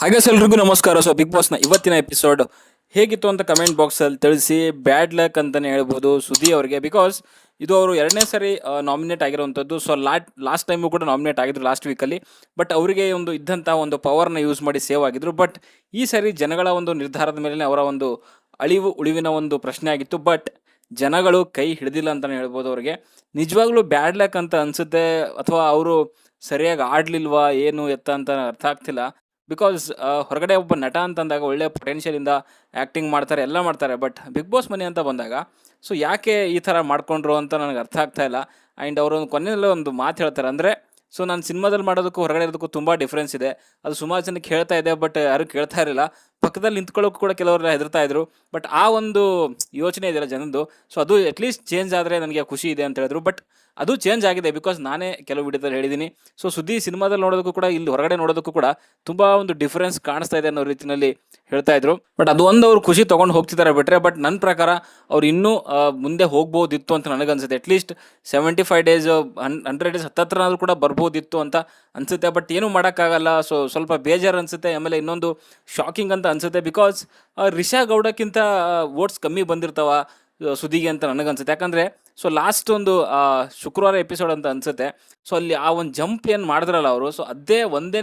ಹಾಗೆ ಎಲ್ರಿಗೂ ನಮಸ್ಕಾರ. ಸೊ ಬಿಗ್ ಬಾಸ್ನ ಇವತ್ತಿನ ಎಪಿಸೋಡ್ ಹೇಗಿತ್ತು ಅಂತ ಕಮೆಂಟ್ ಬಾಕ್ಸಲ್ಲಿ ತಿಳಿಸಿ. ಬ್ಯಾಡ್ ಲಕ್ ಅಂತಲೇ ಹೇಳ್ಬೋದು ಸುದಿ ಅವರಿಗೆ. ಬಿಕಾಸ್ ಇದು ಅವರು ಎರಡನೇ ಸರಿ ನಾಮಿನೇಟ್ ಆಗಿರುವಂಥದ್ದು ಸೊ ಲಾಟ್ ಲಾಸ್ಟ್ ಟೈಮು ಕೂಡ ನಾಮಿನೇಟ್ ಆಗಿದ್ರು ಲಾಸ್ಟ್ ವೀಕಲ್ಲಿ ಬಟ್ ಅವರಿಗೆ ಒಂದು ಇದ್ದಂಥ ಒಂದು ಪವರ್ನ ಯೂಸ್ ಮಾಡಿ ಸೇವ್ ಆಗಿದ್ರು. ಬಟ್ ಈ ಸರಿ ಜನಗಳ ಒಂದು ನಿರ್ಧಾರದ ಮೇಲೆ ಅವರ ಒಂದು ಅಳಿವು, ಉಳಿವಿನ ಒಂದು ಪ್ರಶ್ನೆ ಆಗಿತ್ತು. ಬಟ್ ಜನಗಳು ಕೈ ಹಿಡಿದಿಲ್ಲ ಅಂತಲೇ ಹೇಳ್ಬೋದು ಅವರಿಗೆ. ನಿಜವಾಗ್ಲೂ ಬ್ಯಾಡ್ ಲಕ್ ಅಂತ ಅನಿಸುತ್ತೆ? ಅಥವಾ ಅವರು ಸರಿಯಾಗಿ ಆಡಲಿಲ್ವಾ? ಏನು ಎತ್ತ ಅಂತ ಅರ್ಥ ಆಗ್ತಿಲ್ಲ. ಬಿಕಾಸ್ ಹೊರಗಡೆ ಒಬ್ಬ ನಟ ಅಂತಂದಾಗ ಒಳ್ಳೆಯ ಪೊಟೆನ್ಷಿಯಲಿಂದ ಆ್ಯಕ್ಟಿಂಗ್ ಮಾಡ್ತಾರೆ, ಎಲ್ಲ ಮಾಡ್ತಾರೆ. ಬಟ್ ಬಿಗ್ ಬಾಸ್ ಮನೆ ಅಂತ ಬಂದಾಗ ಸೊ ಯಾಕೆ ಈ ಥರ ಮಾಡಿಕೊಂಡ್ರು ಅಂತ ನನಗೆ ಅರ್ಥ ಆಗ್ತಾ ಇಲ್ಲ. ಆ್ಯಂಡ್ ಅವರು ಕೊನೆಯಲ್ಲೇ ಒಂದು ಮಾತು ಹೇಳ್ತಾರೆ. ಅಂದರೆ ಸೊ ನಾನು ಸಿನಿಮಾದಲ್ಲಿ ಮಾಡೋದಕ್ಕೂ ಹೊರಗಡೆ ಇರೋದಕ್ಕೂ ತುಂಬ ಡಿಫ್ರೆನ್ಸ್ ಇದೆ. ಅದು ಸುಮಾರು ಜನಕ್ಕೆ ಹೇಳ್ತಾ ಇದೆ ಬಟ್ ಯಾರು ಕೇಳ್ತಾ ಇರಲಿಲ್ಲ. ಪಕ್ಕದಲ್ಲಿ ನಿಂತ್ಕೊಳ್ಳೋಕ್ಕೂ ಕೂಡ ಕೆಲವರೆಲ್ಲ ಹೆದರ್ತಾ ಇದ್ರು. ಬಟ್ ಆ ಒಂದು ಯೋಚನೆ ಇದೆಯಲ್ಲ ಜನದ್ದು. ಸೊ ಅದು ಅಟ್ಲೀಸ್ಟ್ ಚೇಂಜ್ ಆದರೆ ನನಗೆ ಖುಷಿ ಇದೆ ಅಂತ ಹೇಳಿದ್ರು. ಬಟ್ ಅದು ಚೇಂಜ್ ಆಗಿದೆ ಬಿಕಾಸ್ ನಾನೇ ಕೆಲವು ವಿಡಿಯೋದಲ್ಲಿ ಹೇಳಿದ್ದೀನಿ. ಸೊ ಸುದ್ದಿ ಸಿನಿಮಾದಲ್ಲಿ ನೋಡೋದಕ್ಕೂ ಕೂಡ, ಇಲ್ಲಿ ಹೊರಗಡೆ ನೋಡೋದಕ್ಕೂ ಕೂಡ ತುಂಬ ಒಂದು ಡಿಫ್ರೆನ್ಸ್ ಕಾಣಿಸ್ತಾ ಇದೆ ಅನ್ನೋ ರೀತಿಯಲ್ಲಿ ಹೇಳ್ತಾ ಇದ್ರು. ಬಟ್ ಅದು ಒಂದು ಅವ್ರು ಖುಷಿ ತೊಗೊಂಡು ಹೋಗ್ತಿದ್ದಾರೆ ಬಿಟ್ರೆ ಬಟ್ ನನ್ನ ಪ್ರಕಾರ ಅವ್ರು ಇನ್ನೂ ಮುಂದೆ ಹೋಗ್ಬೋದಿತ್ತು ಅಂತ ನನಗನ್ಸುತ್ತೆ. At least seventy five days hundred days ಹತ್ತತ್ರನಾದ್ರೂ ಕೂಡ ಬರ್ಬೋದಿತ್ತು ಅಂತ ಅನ್ಸುತ್ತೆ. ಬಟ್ ಏನೂ ಮಾಡೋಕ್ಕಾಗಲ್ಲ. ಸೊ ಸ್ವಲ್ಪ ಬೇಜಾರು ಅನಿಸುತ್ತೆ. ಆಮೇಲೆ ಇನ್ನೊಂದು ಶಾಕಿಂಗ್ ಅಂತ ಅನಿಸುತ್ತೆ ಬಿಕಾಸ್ ರಿಷಾ ಗೌಡಕ್ಕಿಂತ ವೋಟ್ಸ್ ಕಮ್ಮಿ ಬಂದಿರ್ತಾವ ಸುದ್ದಿಗೆ ಅಂತ ನನಗನ್ಸುತ್ತೆ. ಯಾಕಂದರೆ ಸೊ ಲಾಸ್ಟ್ ಒಂದು ಶುಕ್ರವಾರ ಎಪಿಸೋಡ್ ಅಂತ ಅನ್ಸುತ್ತೆ. ಸೊ ಅಲ್ಲಿ ಆ ಒಂದು ಜಂಪ್ ಏನು ಮಾಡಿದ್ರಲ್ಲ ಅವರು ಸೊ ಅದೇ ಒಂದೇ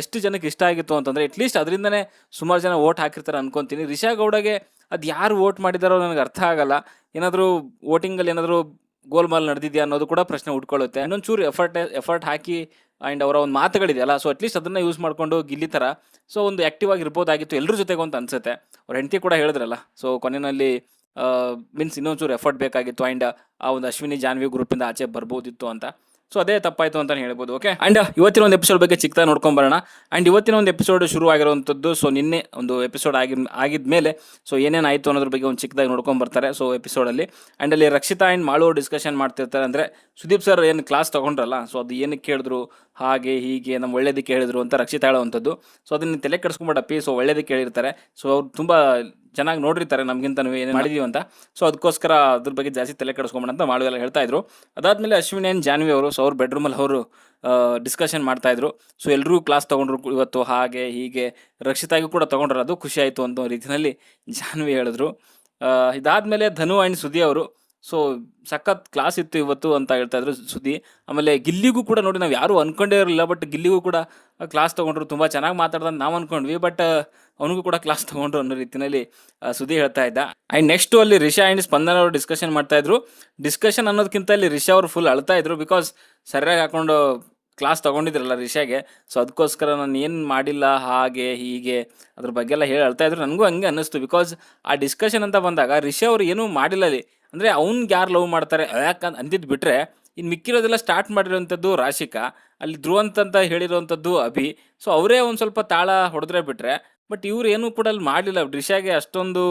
ಎಷ್ಟು ಜನಕ್ಕೆ ಇಷ್ಟ ಆಗಿತ್ತು ಅಂತಂದರೆ ಅಟ್ಲೀಸ್ಟ್ ಅದರಿಂದನೇ ಸುಮಾರು ಜನ ಓಟ್ ಹಾಕಿರ್ತಾರೆ ಅನ್ಕೊತೀನಿ. ರಿಷಾ ಗೌಡಗೆ ಅದು ಯಾರು ಓಟ್ ಮಾಡಿದಾರೋ ನನಗೆ ಅರ್ಥ ಆಗಲ್ಲ. ಏನಾದರೂ ವೋಟಿಂಗಲ್ಲಿ ಏನಾದರೂ ಗೋಲ್ಮಾಲ್ ನಡೆದಿದೆಯಾ ಅನ್ನೋದು ಕೂಡ ಪ್ರಶ್ನೆ ಉಟ್ಕೊಳ್ಳುತ್ತೆ. ಇನ್ನೊಂದು ಚೂರು ಎಫರ್ಟ್ ಎಫರ್ಟ್ ಹಾಕಿ ಆ್ಯಂಡ್ ಅವರ ಒಂದು ಮಾತುಗಳಿದೆಯಲ್ಲ ಸೊ ಅಟ್ಲೀಸ್ಟ್ ಅದನ್ನು ಯೂಸ್ ಮಾಡಿಕೊಂಡು ಗಿಲ್ಲಿ ಥರ ಸೊ ಒಂದು ಆ್ಯಕ್ಟಿವ್ ಆಗಿರ್ಬೋದಾಗಿತ್ತು ಎಲ್ಲರ ಜೊತೆಗೂ ಅಂತ ಅನ್ಸುತ್ತೆ. ಅವ್ರ ಹೆಂಡತಿ ಕೂಡ ಹೇಳಿದ್ರಲ್ಲ ಸೊ ಕೊನೆಯಲ್ಲಿ ಮೀನ್ಸ್ ಇನ್ನೊಂಚೂರು ಎಫರ್ಟ್ ಬೇಕಾಗಿತ್ತು ಆ್ಯಂಡ್ ಆ ಒಂದು ಅಶ್ವಿನಿ ಜಾನ್ವಿ ಗ್ರೂಪಿಂದ ಆಚೆ ಬರ್ಬೋದಿತ್ತು ಅಂತ. ಸೊ ಅದೇ ತಪ್ಪಾಯಿತು ಅಂತ ಹೇಳ್ಬೋದು ಓಕೆ ಆ್ಯಂಡ್ ಇವತ್ತಿನ ಒಂದು ಎಪಿಸೋಡ್ ಬಗ್ಗೆ ಚಿಕ್ಕದಾಗಿ ನೋಡ್ಕೊಂಡ್ ಬರೋಣ. ಆ್ಯಂಡ್ ಇವತ್ತಿನ ಒಂದು ಎಪಿಸೋಡ್ ಶುರು ಆಗಿರುವಂಥದ್ದು ಸೊ ನಿನ್ನೆ ಒಂದು ಎಪಿಸೋಡ್ ಆಗಿ ಆಗಿದ್ಮೇಲೆ ಸೊ ಏನೇನು ಆಯಿತು ಅನ್ನೋದ್ರ ಬಗ್ಗೆ ಒಂದು ಚಿಕ್ಕದಾಗಿ ನೋಡ್ಕೊಂಡ್ ಬರ್ತಾರೆ ಸೊ ಎಪಿಸೋಡಲ್ಲಿ ಆ್ಯಂಡ್ ಅಲ್ಲಿ ರಕ್ಷಿತಾ ಆ್ಯಂಡ್ ಮಾಳು ಡಿಸ್ಕಷನ್ ಮಾಡ್ತಿರ್ತಾರೆ ಅಂದರೆ, ಸುದೀಪ್ ಸರ್ ಏನು ಕ್ಲಾಸ್ ತೊಗೊಂಡ್ರಲ್ಲ ಸೊ ಅದು ಏನಕ್ಕೆ ಕೇಳಿದ್ರು ಹಾಗೆ, ಹೀಗೆ ನಮ್ಮ ಒಳ್ಳೇದಕ್ಕೆ ಹೇಳಿದ್ರು ಅಂತ ರಕ್ಷಿತಾ ಹೇಳುವಂಥದ್ದು. ಸೊ ಅದನ್ನು ತಲೆ ಕೆಡಿಸ್ಕೊಂಬಿಡಪ್ಪಿ ಸೊ ಒಳ್ಳೇದಕ್ಕೆ ಹೇಳಿರ್ತಾರೆ. ಸೊ ಅವ್ರು ತುಂಬ ಚೆನ್ನಾಗಿ ನೋಡಿರ್ತಾರೆ ನಮಗಿಂತ ನಾವು ಏನು ಮಾಡಿದೀವಿ ಅಂತ. ಸೊ ಅದಕ್ಕೋಸ್ಕರ ಅದ್ರ ಬಗ್ಗೆ ಜಾಸ್ತಿ ತಲೆ ಕೆಡಿಸ್ಕೊಂಬೇಡ ಅಂತ ಮಾಡುವೆಲ್ಲ ಹೇಳ್ತಾ ಇದ್ರು. ಅದಾದಮೇಲೆ ಅಶ್ವಿನಿ ಆ್ಯಂಡ್ ಜಾನ್ವಿ ಅವರು ಸೊ ಅವ್ರ ಬೆಡ್ರೂಮಲ್ಲಿ ಅವರು ಡಿಸ್ಕಷನ್ ಮಾಡ್ತಾ ಇದ್ರು. ಸೊ ಎಲ್ಲರೂ ಕ್ಲಾಸ್ ತೊಗೊಂಡ್ರು ಇವತ್ತು ಹಾಗೆ, ಹೀಗೆ, ರಕ್ಷಿತಾಗಿ ಕೂಡ ತೊಗೊಂಡ್ರು. ಅದು ಖುಷಿ ಆಯಿತು ಅಂತ ರೀತಿಯಲ್ಲಿ ಜಾನ್ವಿ ಹೇಳಿದ್ರು. ಇದಾದ್ಮೇಲೆ ಧನು ಆ್ಯಂಡ್ ಸುದಿ ಅವರು ಸೊ ಸಖತ್ ಕ್ಲಾಸ್ ಇತ್ತು ಇವತ್ತು ಅಂತ ಹೇಳ್ತಾ ಇದ್ರು ಸುದ್ದಿ. ಆಮೇಲೆ ಗಿಲ್ಲಿಗೂ ಕೂಡ ನೋಡಿ ನಾವು ಯಾರೂ ಅನ್ಕೊಂಡೇ ಇರಲಿಲ್ಲ ಬಟ್ ಗಿಲ್ಲಿಗೂ ಕೂಡ ಕ್ಲಾಸ್ ತೊಗೊಂಡ್ರು, ತುಂಬ ಚೆನ್ನಾಗಿ ಮಾತಾಡ್ದಂತ ನಾವು ಅನ್ಕೊಂಡ್ವಿ ಬಟ್ ಅವನಿಗೂ ಕೂಡ ಕ್ಲಾಸ್ ತೊಗೊಂಡ್ರು ಅನ್ನೋ ರೀತಿಯಲ್ಲಿ ಸುದ್ದಿ ಹೇಳ್ತಾ ಇದ್ದ. ಆ್ಯಂಡ್ ನೆಕ್ಸ್ಟು ಅಲ್ಲಿ ರಿಷಾ ಆ್ಯಂಡ್ ಸ್ಪಂದನ ಅವರು ಡಿಸ್ಕಷನ್ ಮಾಡ್ತಾ ಇದ್ರು. ಡಿಸ್ಕಷನ್ ಅನ್ನೋದಕ್ಕಿಂತ ಅಲ್ಲಿ ರಿಷಾ ಅವರು ಫುಲ್ ಅಳ್ತಾ ಇದ್ರು ಬಿಕಾಸ್ ಸರಿಯಾಗಿ ಹಾಕೊಂಡು ಕ್ಲಾಸ್ ತೊಗೊಂಡಿದ್ರಲ್ಲ ರಿಷಾಗೆ ಸೊ ಅದಕ್ಕೋಸ್ಕರ ನಾನು ಏನು ಮಾಡಿಲ್ಲ, ಹಾಗೆ, ಹೀಗೆ, ಅದ್ರ ಬಗ್ಗೆ ಎಲ್ಲ ಹೇಳಿ ಹೇಳ್ತಾ ಇದ್ರು. ನನಗೂ ಹಂಗೆ ಅನ್ನಿಸ್ತು. ಬಿಕಾಸ್ ಆ ಡಿಸ್ಕಷನ್ ಅಂತ ಬಂದಾಗ ರಿಷಾ ಅವ್ರು ಏನೂ ಮಾಡಿಲ್ಲ ಅಲ್ಲಿ. ಅಂದರೆ ಅವ್ನಿಗೆ ಯಾರು ಲವ್ ಮಾಡ್ತಾರೆ? ಯಾಕಂತ ಅಂದಿದ್ದು ಬಿಟ್ಟರೆ ಇನ್ನು ಮಿಕ್ಕಿರೋದೆಲ್ಲ ಸ್ಟಾರ್ಟ್ ಮಾಡಿರೋವಂಥದ್ದು ರಾಶಿಕಾ, ಅಲ್ಲಿ ಧ್ರುವಂತ ಅಂತ ಹೇಳಿರೋವಂಥದ್ದು ಅಭಿ. ಸೊ ಅವರೇ ಒಂದು ಸ್ವಲ್ಪ ತಾಳ ಹೊಡೆದ್ರೆ ಬಿಟ್ಟರೆ ಬಟ್ ಇವ್ರು ಏನೂ ಕೂಡ ಅಲ್ಲಿ ಮಾಡಲಿಲ್ಲ ರಿಷಾಗೆ ಅಷ್ಟೊಂದು